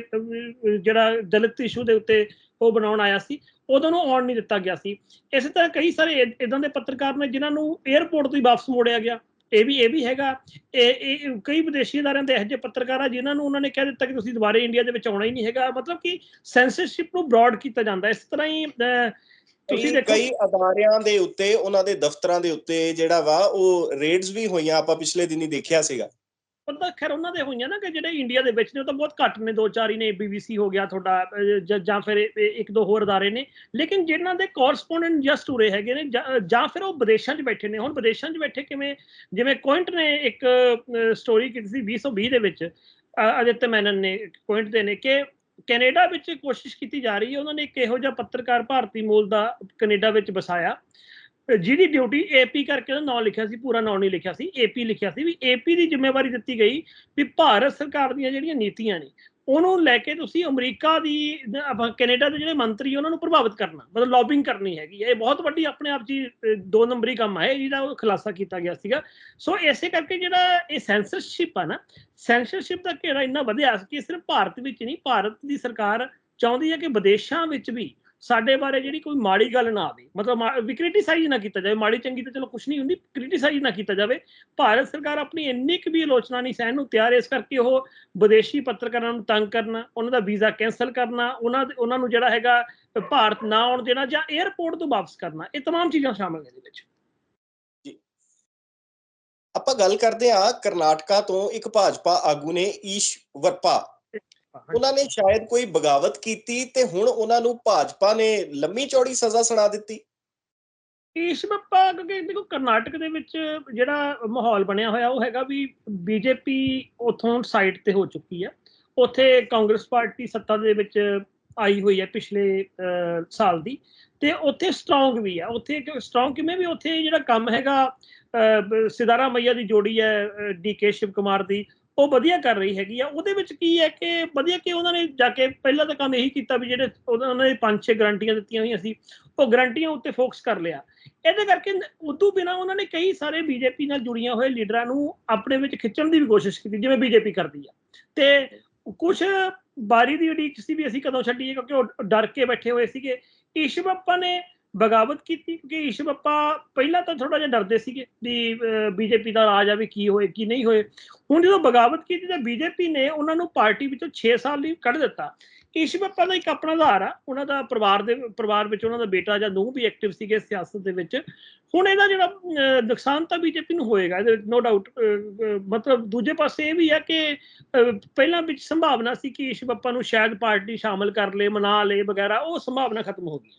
ਜਿਹੜਾ ਦਲਿਤ ਇਸ਼ੂ ਦੇ ਉੱਤੇ ਉਹ ਬਣਾਉਣ ਆਇਆ ਸੀ ਉਦੋਂ ਨੂੰ ਆਉਣ ਨਹੀਂ ਦਿੱਤਾ ਗਿਆ ਸੀ। ਇਸੇ ਤਰ੍ਹਾਂ ਕਈ ਸਾਰੇ ਇਦਾਂ ਦੇ ਪੱਤਰਕਾਰ ਨੇ ਜਿਨ੍ਹਾਂ ਨੂੰ 에ਅਰਪੋਰਟ ਤੋਂ ਹੀ ਵਾਪਸ ਮੋੜਿਆ ਗਿਆ। ਇਹ ਵੀ ਇਹ ਵੀ ਹੈਗਾ। ਇਹ ਇਹ ਕਈ ਵਿਦੇਸ਼ੀ ਅਦਾਰਿਆਂ ਦੇ ਇਹੋ ਜਿਹੇ ਪੱਤਰਕਾਰ ਆ ਜਿਨ੍ਹਾਂ ਨੂੰ ਉਹਨਾਂ ਨੇ ਕਹਿ ਦਿੱਤਾ ਕਿ ਤੁਸੀਂ ਦੁਬਾਰੇ ਇੰਡੀਆ ਦੇ ਵਿੱਚ ਆਉਣਾ ਹੀ ਨਹੀਂ ਹੈਗਾ। ਮਤਲਬ ਕਿ ਸੈਂਸਰਸ਼ਿਪ ਨੂੰ ਬ੍ਰੌਡ ਕੀਤਾ ਜਾਂਦਾ। ਇਸ ਤਰ੍ਹਾਂ ਹੀ ਤੁਸੀਂ ਦੇਖੋ ਕਈ ਅਦਾਰਿਆਂ ਦੇ ਉੱਤੇ ਉਹਨਾਂ ਦੇ ਦਫ਼ਤਰਾਂ ਦੇ ਉੱਤੇ ਜਿਹੜਾ ਵਾ ਉਹ ਰੇਡਸ ਵੀ ਹੋਈਆਂ। ਆਪਾਂ ਪਿਛਲੇ ਦਿਨੀ ਦੇਖਿਆ ਸੀਗਾ। ਉਹਦਾ ਖੈਰ ਉਹਨਾਂ ਦੇ ਹੋਈਆਂ ਨਾ ਕਿ ਜਿਹੜੇ ਇੰਡੀਆ ਦੇ ਵਿੱਚ ਨੇ, ਉਹ ਤਾਂ ਬਹੁਤ ਘੱਟ ਨੇ, ਦੋ ਚਾਰ ਹੀ ਨੇ ਬੀਬੀਸੀ ਹੋ ਗਿਆ ਤੁਹਾਡਾ ਜਾਂ ਫਿਰ ਇੱਕ ਦੋ ਹੋਰ ਅਦਾਰੇ ਨੇ। ਲੇਕਿਨ ਜਿਨ੍ਹਾਂ ਦੇ ਕੋਰਸਪੋਂਡੈਂਟ ਜਸਟ ਉਰੇ ਹੈਗੇ ਨੇ, ਜਾਂ- ਜਾਂ ਫਿਰ ਉਹ ਵਿਦੇਸ਼ਾਂ 'ਚ ਬੈਠੇ ਨੇ। ਹੁਣ ਵਿਦੇਸ਼ਾਂ 'ਚ ਬੈਠੇ ਕਿਵੇਂ, ਜਿਵੇਂ ਕੋਇੰਟ ਨੇ ਇੱਕ ਸਟੋਰੀ ਕੀਤੀ ਸੀ 2020 ਦੇ ਵਿੱਚ, ਅ- ਅਦਿੱਤ ਮੈਨਨ ਨੇ ਕੋਇੰਟ ਦੇ ਨੇ ਕਿ ਕੈਨੇਡਾ ਵਿੱਚ ਕੋਸ਼ਿਸ਼ ਕੀਤੀ ਜਾ ਰਹੀ ਹੈ, ਉਹਨਾਂ ਨੇ ਇੱਕ ਇਹੋ ਜਿਹਾ ਪੱਤਰਕਾਰ ਭਾਰਤੀ ਮੂਲ ਦਾ ਕੈਨੇਡਾ ਵਿੱਚ ਵਸਾਇਆ। ਜਿਹਦੀ ਡਿਊਟੀ ਏਪੀ ਕਰਕੇ ਉਹਦਾ ਨਾਮ ਲਿਖਿਆ ਸੀ ਪੂਰਾ ਨਾਮ ਨਹੀਂ ਲਿਖਿਆ ਸੀ ਏਪੀ ਲਿਖਿਆ ਸੀ ਵੀ ਏਪੀ ਦੀ ਜ਼ਿੰਮੇਵਾਰੀ ਦਿੱਤੀ ਗਈ ਵੀ ਭਾਰਤ ਸਰਕਾਰ ਦੀਆਂ ਜਿਹੜੀਆਂ ਨੀਤੀਆਂ ਨੇ ਉਹਨੂੰ ਲੈ ਕੇ ਤੁਸੀਂ ਅਮਰੀਕਾ ਦੀ ਕੈਨੇਡਾ ਦੇ ਜਿਹੜੇ ਮੰਤਰੀ ਉਹਨਾਂ ਨੂੰ ਪ੍ਰਭਾਵਿਤ ਕਰਨਾ ਮਤਲਬ ਲੌਬਿੰਗ ਕਰਨੀ ਹੈਗੀ ਹੈ ਇਹ ਬਹੁਤ ਵੱਡੀ ਆਪਣੇ ਆਪ 'ਚ ਹੀ, ਦੋ ਨੰਬਰੀ ਕੰਮ ਹੈ ਜਿਹਦਾ ਉਹ ਖੁਲਾਸਾ ਕੀਤਾ ਗਿਆ ਸੀਗਾ। ਸੋ ਇਸੇ ਕਰਕੇ ਜਿਹੜਾ ਇਹ ਸੈਂਸਰਸ਼ਿਪ ਆ ਨਾ ਸੈਂਸਰਸ਼ਿਪ ਦਾ ਘੇਰਾ ਇੰਨਾ ਵਧਿਆ ਕਿ ਸਿਰਫ ਭਾਰਤ ਵਿੱਚ ਨਹੀਂ ਭਾਰਤ ਦੀ ਸਰਕਾਰ ਚਾਹੁੰਦੀ ਹੈ ਕਿ ਵਿਦੇਸ਼ਾਂ ਵਿੱਚ ਵੀ ਸਾਡੇ ਬਾਰੇ ਜਿਹੜੀ ਕੋਈ ਮਾੜੀ ਗੱਲ ਨਾ ਆਵੇ, ਮਤਲਬ ਵੀ ਨਾ ਕੀਤਾ ਜਾਵੇ, ਮਾੜੀ ਚੰਗੀ ਤਾਂ ਚਲੋ ਕੁਝ ਨਹੀਂ ਹੁੰਦੀ ਕ੍ਰਿਟਿਸਾਈਜ਼ ਨਾ ਕੀਤਾ ਜਾਵੇ, ਭਾਰਤ ਸਰਕਾਰ ਆਪਣੀ ਇੰਨੀ ਕੁ ਵੀ ਆਲੋਚਨਾ ਨਹੀਂ ਸਹਿਣ ਨੂੰ ਤਿਆਰ, ਇਸ ਕਰਕੇ ਉਹ ਵਿਦੇਸ਼ੀ ਪੱਤਰਕਾਰਾਂ ਨੂੰ ਤੰਗ ਕਰਨਾ, ਉਹਨਾਂ ਦਾ ਵੀਜ਼ਾ ਕੈਨਸਲ ਕਰਨਾ, ਉਹਨਾਂ ਉਹਨਾਂ ਨੂੰ ਜਿਹੜਾ ਹੈਗਾ ਭਾਰਤ ਨਾ ਆਉਣ ਦੇਣਾ ਜਾਂ 에어ਪੋਰਟ ਤੋਂ ਵਾਪਸ ਕਰਨਾ, ਇਹ तमाम ਚੀਜ਼ਾਂ ਸ਼ਾਮਲ ਨੇ ਇਹਦੇ ਵਿੱਚ। ਆਪਾਂ ਗੱਲ ਕਰਦੇ ਹਾਂ ਕਰਨਾਟਕਾ ਤੋਂ ਇੱਕ ਭਾਜਪਾ ਆਗੂ ਨੇ ਈਸ਼ ਵਰਪਾ। ਉਹਨਾਂ ਨੇ ਸ਼ਾਇਦ ਕੋਈ ਬਗਾਵਤ ਕੀਤੀ ਤੇ ਹੁਣ ਉਹਨਾਂ ਨੂੰ ਭਾਜਪਾ ਨੇ ਲੰਮੀ ਚੌੜੀ ਸਜ਼ਾ ਸੁਣਾ ਦਿੱਤੀ। ਈਸ਼ ਬੱਪਾ ਕਿਉਂਕਿ ਦੇਖੋ ਕਰਨਾਟਕ ਦੇ ਵਿੱਚ ਜਿਹੜਾ ਮਾਹੌਲ ਬਣਿਆ ਹੋਇਆ ਉਹ ਹੈਗਾ ਵੀ ਬੀਜੇਪੀ ਉਥੋਂ ਸਾਈਡ ਤੇ ਹੋ ਚੁੱਕੀ ਆ। ਉੱਥੇ ਕਾਂਗਰਸ ਪਾਰਟੀ ਸੱਤਾ ਦੇ ਵਿੱਚ ਆਈ ਹੋਈ ਹੈ ਪਿਛਲੇ ਸਾਲ ਦੀ ਤੇ ਉੱਥੇ ਸਟਰੋਂਗ ਵੀ ਆ। ਉੱਥੇ ਸਟਰੋਂਗ ਕਿਵੇਂ ਵੀ ਉੱਥੇ ਜਿਹੜਾ ਕੰਮ ਹੈਗਾ ਸਿਦਾਰਾ ਮਈਆ ਦੀ ਜੋੜੀ ਹੈ ਡੀਕੇ ਸ਼ਿਵ ਕੁਮਾਰ ਦੀ ਉਹ ਵਧੀਆ ਕਰ ਰਹੀ ਹੈਗੀ ਆ, ਉਹਦੇ ਵਿੱਚ ਕੀ ਹੈ ਕਿ ਵਧੀਆ ਕਿ ਉਹਨਾਂ ਨੇ ਜਾ ਕੇ ਪਹਿਲਾਂ ਤਾਂ ਕੰਮ ਇਹੀ ਕੀਤਾ ਵੀ ਜਿਹੜੇ ਉਹਨਾਂ ਨੇ ਪੰਜ ਛੇ ਗਰੰਟੀਆਂ ਦਿੱਤੀਆਂ ਹੋਈਆਂ ਸੀ, ਉਹ ਗਰੰਟੀਆਂ ਉੱਤੇ ਫੋਕਸ ਕਰ ਲਿਆ। ਇਹਦੇ ਕਰਕੇ ਉਦੋਂ ਬਿਨਾ ਉਹਨਾਂ ਨੇ ਕਈ ਸਾਰੇ ਬੀਜੇਪੀ ਨਾਲ ਜੁੜੀਆਂ ਹੋਏ ਲੀਡਰਾਂ ਨੂੰ ਆਪਣੇ ਵਿੱਚ ਖਿੱਚਣ ਦੀ ਵੀ ਕੋਸ਼ਿਸ਼ ਕੀਤੀ, ਜਿਵੇਂ ਬੀਜੇਪੀ ਕਰਦੀ ਆ। ਤੇ ਕੁਝ ਬਾਰੀ ਦੀ ਉਡੀਕ ਸੀ ਵੀ ਅਸੀਂ ਕਦੋਂ ਛੱਡੀਏ, ਕਿਉਂਕਿ ਉਹ ਡਰ ਕੇ ਬੈਠੇ ਹੋਏ ਸੀਗੇ। ਈਸ਼ਵੱਪਾ ਨੇ ਬਗਾਵਤ ਕੀਤੀ ਕਿਉਂਕਿ ਈਸ਼ੂ ਈਸ਼ਵੱਪਾ ਪਹਿਲਾਂ ਤਾਂ ਥੋੜਾ ਜਿਹਾ ਡਰਦੇ ਸੀਗੇ ਵੀ ਬੀਜੇਪੀ ਦਾ ਰਾਜ ਆ ਵੀ ਕੀ ਹੋਏ, ਕੀ ਨਹੀਂ ਹੋਏ। ਹੁਣ ਜਦੋਂ ਬਗਾਵਤ ਕੀਤੀ ਤਾਂ ਬੀਜੇਪੀ ਨੇ ਉਹਨਾਂ ਨੂੰ ਪਾਰਟੀ ਵਿੱਚੋਂ 6 ਸਾਲ ਲਈ ਕੱਢ ਦਿੱਤਾ। ਈਸ਼ੂ ਈਸ਼ਵੱਪਾ ਦਾ ਇੱਕ ਆਪਣਾ ਆਧਾਰ ਆ, ਉਹਨਾਂ ਦਾ ਪਰਿਵਾਰ ਦੇ, ਪਰਿਵਾਰ ਵਿੱਚ ਉਹਨਾਂ ਦਾ ਬੇਟਾ ਜਾਂ ਨੂੰਹ ਵੀ ਐਕਟਿਵ ਸੀਗੇ ਸਿਆਸਤ ਦੇ ਵਿੱਚ। ਹੁਣ ਇਹਦਾ ਜਿਹੜਾ ਨੁਕਸਾਨ ਤਾਂ ਬੀਜੇਪੀ ਨੂੰ ਹੋਏਗਾ, ਇਹਦੇ ਨੋ ਡਾਊਟ ਮਤਲਬ ਦੂਜੇ ਪਾਸੇ ਇਹ ਵੀ ਆ ਕਿ ਪਹਿਲਾਂ ਵਿੱਚ ਸੰਭਾਵਨਾ ਸੀ ਕਿ ਈਸ਼ੂ ਈਸ਼ਵੱਪਾ ਨੂੰ ਸ਼ਾਇਦ ਪਾਰਟੀ ਸ਼ਾਮਲ ਕਰ ਲੇ, ਮਨਾ ਲੇ ਵਗੈਰਾ, ਉਹ ਸੰਭਾਵਨਾ ਖਤਮ ਹੋ ਗਈ।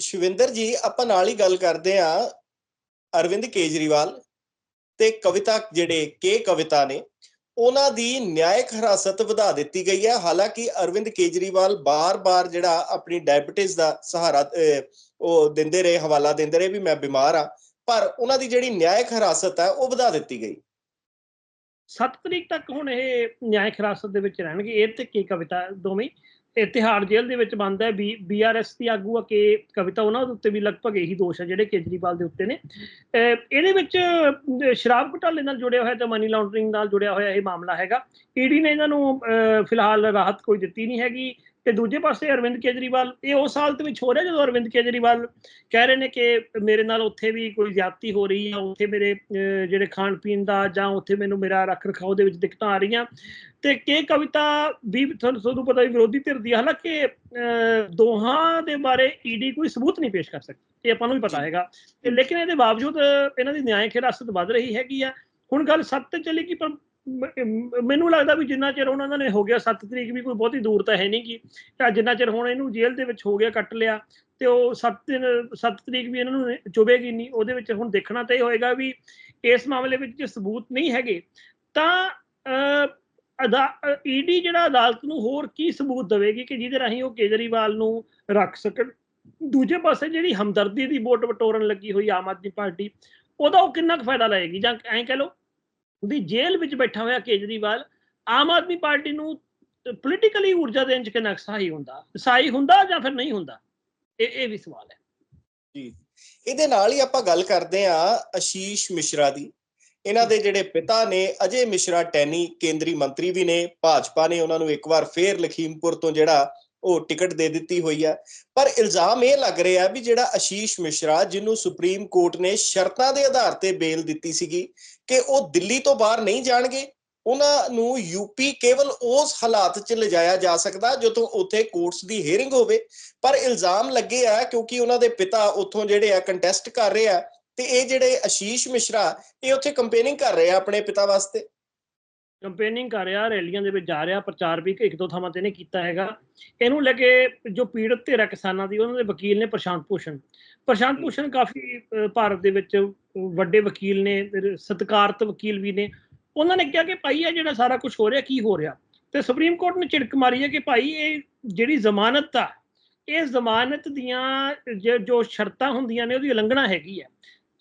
ਸ਼ਿਵਿੰਦਰ ਜੀ, ਆਪਾਂ ਨਾਲ ਹੀ ਗੱਲ ਕਰਦੇ ਆ ਅਰਵਿੰਦ ਕੇਜਰੀਵਾਲ ਤੇ ਕਵਿਤਾ ਜਿਹੜੇ ਕੇ ਕਵਿਤਾ ਨੇ, ਉਹਨਾਂ ਦੀ ਨਿਆਇਕ ਹਿਰਾਸਤ ਵਧਾ ਦਿੱਤੀ ਗਈ ਹੈ। ਹਾਲਾਂਕਿ ਅਰਵਿੰਦ ਕੇਜਰੀਵਾਲ ਬਾਰ-ਬਾਰ ਜਿਹੜਾ ਆਪਣੀ ਡਾਇਬੀਟਿਸ ਦਾ ਸਹਾਰਾ ਉਹ ਦਿੰਦੇ ਰਹੇ, ਹਵਾਲਾ ਦਿੰਦੇ ਰਹੇ ਵੀ ਮੈਂ ਬਿਮਾਰ ਆ ਪਰ ਉਹਨਾਂ ਦੀ ਜਿਹੜੀ ਨਿਆਇਕ ਹਿਰਾਸਤ ਹੈ, ਉਹ ਵਧਾ ਦਿੱਤੀ ਗਈ। 7 ਤਰੀਕ ਤੱਕ ਹੁਣ ਇਹ ਨਿਆਇਕ ਹਿਰਾਸਤ ਦੇ ਵਿੱਚ ਰਹਿਣਗੇ। ਇਹ ਤੇ ਕੀ ਕਵਿਤਾ ਦੋਵੇਂ ਇਹ ਤਿਹਾੜ ਜੇਲ੍ਹ ਦੇ ਵਿੱਚ ਬੰਦ ਹੈ। ਬੀ ਬੀਆਰਐਸ ਦੀ ਆਗੂ ਆ ਕੇ ਕਵਿਤਾ ਉਹਨਾਂ ਦੇ ਉੱਤੇ ਵੀ ਲਗਭਗ ਇਹੀ ਦੋਸ਼ ਹੈ ਜਿਹੜੇ ਕੇਜਰੀਵਾਲ ਦੇ ਉੱਤੇ ਨੇ। ਇਹਦੇ ਵਿੱਚ ਸ਼ਰਾਬ ਘੁਟਾਲੇ ਨਾਲ ਜੁੜਿਆ ਹੋਇਆ ਤੇ ਮਨੀ ਲਾਂਡਰਿੰਗ ਨਾਲ ਜੁੜਿਆ ਹੋਇਆ ਇਹ ਮਾਮਲਾ ਹੈਗਾ। ਈਡੀ ਨੇ ਇਹਨਾਂ ਨੂੰ ਅਹ, ਫਿਲਹਾਲ ਰਾਹਤ ਕੋਈ ਦਿੱਤੀ ਨਹੀਂ ਹੈਗੀ। ਤੇ ਦੂਜੇ ਪਾਸੇ ਅਰਵਿੰਦ ਕੇਜਰੀਵਾਲ, ਇਹ ਉਸ ਹਾਲਤ ਵਿੱਚ ਹੋ ਰਿਹਾ ਜਦੋਂ ਅਰਵਿੰਦ ਕੇਜਰੀਵਾਲ ਕਹਿ ਰਹੇ ਨੇ ਕਿ ਮੇਰੇ ਨਾਲ ਉੱਥੇ ਵੀ ਕੋਈ ਜ਼ਿਆਦਤੀ ਹੋ ਰਹੀ ਹੈ ਉੱਥੇ ਮੇਰੇ ਜਿਹੜੇ ਖਾਣ ਪੀਣ ਦਾ ਜਾਂ ਉੱਥੇ ਮੈਨੂੰ ਮੇਰਾ ਰੱਖ ਰਖਾਓ ਦੇ ਵਿੱਚ ਦਿੱਕਤਾਂ ਆ ਰਹੀਆਂ। ਤੇ ਕੇ ਕਵਿਤਾ ਵੀ ਤੁਹਾਨੂੰ ਤੁਹਾਨੂੰ ਪਤਾ ਵੀ ਵਿਰੋਧੀ ਧਿਰ ਦੀ, ਹਾਲਾਂਕਿ ਦੋਹਾਂ ਦੇ ਬਾਰੇ ਈਡੀ ਕੋਈ ਸਬੂਤ ਨਹੀਂ ਪੇਸ਼ ਕਰ ਸਕਦੀ, ਇਹ ਆਪਾਂ ਨੂੰ ਵੀ ਪਤਾ ਹੈਗਾ। ਤੇ ਲੇਕਿਨ ਇਹਦੇ ਬਾਵਜੂਦ ਇਹਨਾਂ ਦੀ ਨਿਆਇਕ ਹਿਰਾਸਤ ਵੱਧ ਰਹੀ ਹੈਗੀ ਆ। ਹੁਣ ਗੱਲ ਸੱਤ ਤੇ ਚਲੇਗੀ, ਪਰ ਮੈਨੂੰ ਲੱਗਦਾ ਵੀ ਜਿੰਨਾ ਚਿਰ ਉਹਨਾਂ ਨੇ ਹੋ ਗਿਆ 7 ਤਰੀਕ ਵੀ ਕੋਈ ਬਹੁਤੀ ਦੂਰ ਤਾਂ ਹੈ ਨਹੀਂ ਗੀ। ਤਾਂ ਜਿੰਨਾ ਚਿਰ ਹੁਣ ਇਹਨੂੰ ਜੇਲ੍ਹ ਦੇ ਵਿੱਚ ਹੋ ਗਿਆ, ਕੱਟ ਲਿਆ, ਤੇ ਉਹ 7 ਦਿਨ 7 ਤਰੀਕ ਵੀ ਇਹਨਾਂ ਨੂੰ ਚੁਬੇਗੀ ਨਹੀਂ ਉਹਦੇ ਵਿੱਚ ਹੁਣ ਦੇਖਣਾ ਤਾਂ ਇਹ ਹੋਏਗਾ ਵੀ ਇਸ ਮਾਮਲੇ ਵਿੱਚ ਜੇ ਸਬੂਤ ਨਹੀਂ ਹੈਗੇ, ਤਾਂ ਅਦਾ ਈਡੀ ਜਿਹੜਾ ਅਦਾਲਤ ਨੂੰ ਹੋਰ ਕੀ ਸਬੂਤ ਦੇਵੇਗੀ ਕਿ ਜਿਹਦੇ ਰਾਹੀਂ ਉਹ ਕੇਜਰੀਵਾਲ ਨੂੰ ਰੱਖ ਸਕਣ? ਦੂਜੇ ਪਾਸੇ ਜਿਹੜੀ ਹਮਦਰਦੀ ਦੀ ਵੋਟ ਵਟੋਰਨ ਲੱਗੀ ਹੋਈ ਆਮ ਆਦਮੀ ਪਾਰਟੀ, ਉਹਦਾ ਉਹ ਕਿੰਨਾ ਕੁ ਫਾਇਦਾ ਲਏਗੀ? ਜਾਂ ਐਂ ਕਹਿ ਲਓ ਵੀ ਜੇਲ੍ਹ ਵਿੱਚ ਬੈਠਾ ਹੋਇਆ ਕੇਜਰੀਵਾਲ, ਆਮ ਆਦਮੀ ਪਾਰਟੀ ਨੂੰ ਪੋਲੀਟੀਕਲੀ ਊਰਜਾ ਦੇਣ ਚ ਕਿੰਨਾ ਸਹਾਈ ਹੁੰਦਾ? ਸਹਾਈ ਹੁੰਦਾ ਜਾਂ ਫਿਰ ਨਹੀਂ ਹੁੰਦਾ? ਇਹ ਇਹ ਵੀ ਸਵਾਲ ਹੈ। ਜੀ। ਇਹਦੇ ਨਾਲ ਹੀ ਆਪਾਂ ਗੱਲ ਕਰਦੇ ਆ ਆਸ਼ੀਸ਼ ਮਿਸ਼ਰਾ ਦੀ। ਇਹਨਾਂ ਦੇ ਜਿਹੜੇ ਪਿਤਾ ਨੇ, ਅਜੇ ਮਿਸ਼ਰਾ ਟੈਨੀ ਕੇਂਦਰੀ ਮੰਤਰੀ ਵੀ ਨੇ, ਭਾਜਪਾ ਨੇ ਉਹਨਾਂ ਨੂੰ ਇੱਕ ਵਾਰ ਫੇਰ ਲਖੀਮਪੁਰ ਤੋਂ ਜਿਹੜਾ ਉਹ ਟਿਕਟ ਦੇ ਦਿੱਤੀ ਹੋਈ ਹੈ। ਪਰ ਇਲਜ਼ਾਮ ਇਹ ਲੱਗ ਰਿਹਾ ਵੀ ਜਿਹੜਾ ਆਸ਼ੀਸ਼ ਮਿਸ਼ਰਾ, ਜਿਹਨੂੰ ਸੁਪਰੀਮ ਕੋਰਟ ਨੇ ਸ਼ਰਤਾਂ ਦੇ ਆਧਾਰ ਤੇ ਬੇਲ ਦਿੱਤੀ ਸੀਗੀ ਕਿ ਉਹ ਦਿੱਲੀ ਤੋਂ ਬਾਹਰ ਨਹੀਂ ਜਾਣਗੇ ਉਹਨਾਂ ਨੂੰ ਯੂਪੀ ਕੇਵਲ ਉਸ ਹਾਲਾਤ 'ਚ ਲਿਜਾਇਆ ਜਾ ਸਕਦਾ ਜਦੋਂ ਉੱਥੇ ਕੋਰਟਸ ਦੀ ਹੀਅਰਿੰਗ ਹੋਵੇ। ਪਰ ਇਲਜ਼ਾਮ ਲੱਗੇ ਆ ਕਿਉਂਕਿ ਉਹਨਾਂ ਦੇ ਪਿਤਾ ਉੱਥੋਂ ਜਿਹੜੇ ਆ ਕੰਟੈਸਟ ਕਰ ਰਹੇ ਆ ਤੇ ਇਹ ਜਿਹੜੇ ਆਸ਼ੀਸ਼ ਮਿਸ਼ਰਾ ਇਹ ਉੱਥੇ ਕੰਪੇਨਿੰਗ ਕਰ ਰਹੇ ਆ ਆਪਣੇ ਪਿਤਾ ਵਾਸਤੇ। ਕੰਪੇਨਿੰਗ ਕਰ ਰਿਹਾ ਰੈਲੀਆਂ ਦੇ ਵਿੱਚ ਜਾ ਰਿਹਾ ਪ੍ਰਚਾਰ ਵੀ ਇੱਕ ਦੋ ਥਾਵਾਂ ਤੇ ਨੇ ਕੀਤਾ ਹੈਗਾ। ਇਹਨੂੰ ਲੈ ਕੇ ਜੋ ਪੀੜਤ ਧਿਰ ਕਿਸਾਨਾਂ ਦੀ ਉਹਨਾਂ ਦੇ ਵਕੀਲ ਨੇ ਪ੍ਰਸ਼ਾਂਤ ਭੂਸ਼ਣ। ਪ੍ਰਸ਼ਾਂਤ ਭੂਸ਼ਣ ਕਾਫੀ ਭਾਰਤ ਦੇ ਵਿੱਚ ਵੱਡੇ ਵਕੀਲ ਨੇ ਸਤਿਕਾਰਤ ਵਕੀਲ ਵੀ ਨੇ। ਉਹਨਾਂ ਨੇ ਕਿਹਾ ਕਿ ਭਾਈ, ਇਹ ਜਿਹੜਾ ਸਾਰਾ ਕੁਝ ਹੋ ਰਿਹਾ, ਕੀ ਹੋ ਰਿਹਾ? ਤੇ ਸੁਪਰੀਮ ਕੋਰਟ ਨੇ ਝਿੜਕ ਮਾਰੀ ਹੈ ਕਿ ਭਾਈ, ਇਹ ਜਿਹੜੀ ਜ਼ਮਾਨਤ ਆ, ਇਹ ਜ਼ਮਾਨਤ ਦੀਆਂ ਜੋ- ਸ਼ਰਤਾਂ ਹੁੰਦੀਆਂ ਨੇ, ਉਹਦੀ ਉਲੰਘਣਾ ਹੈਗੀ ਹੈ।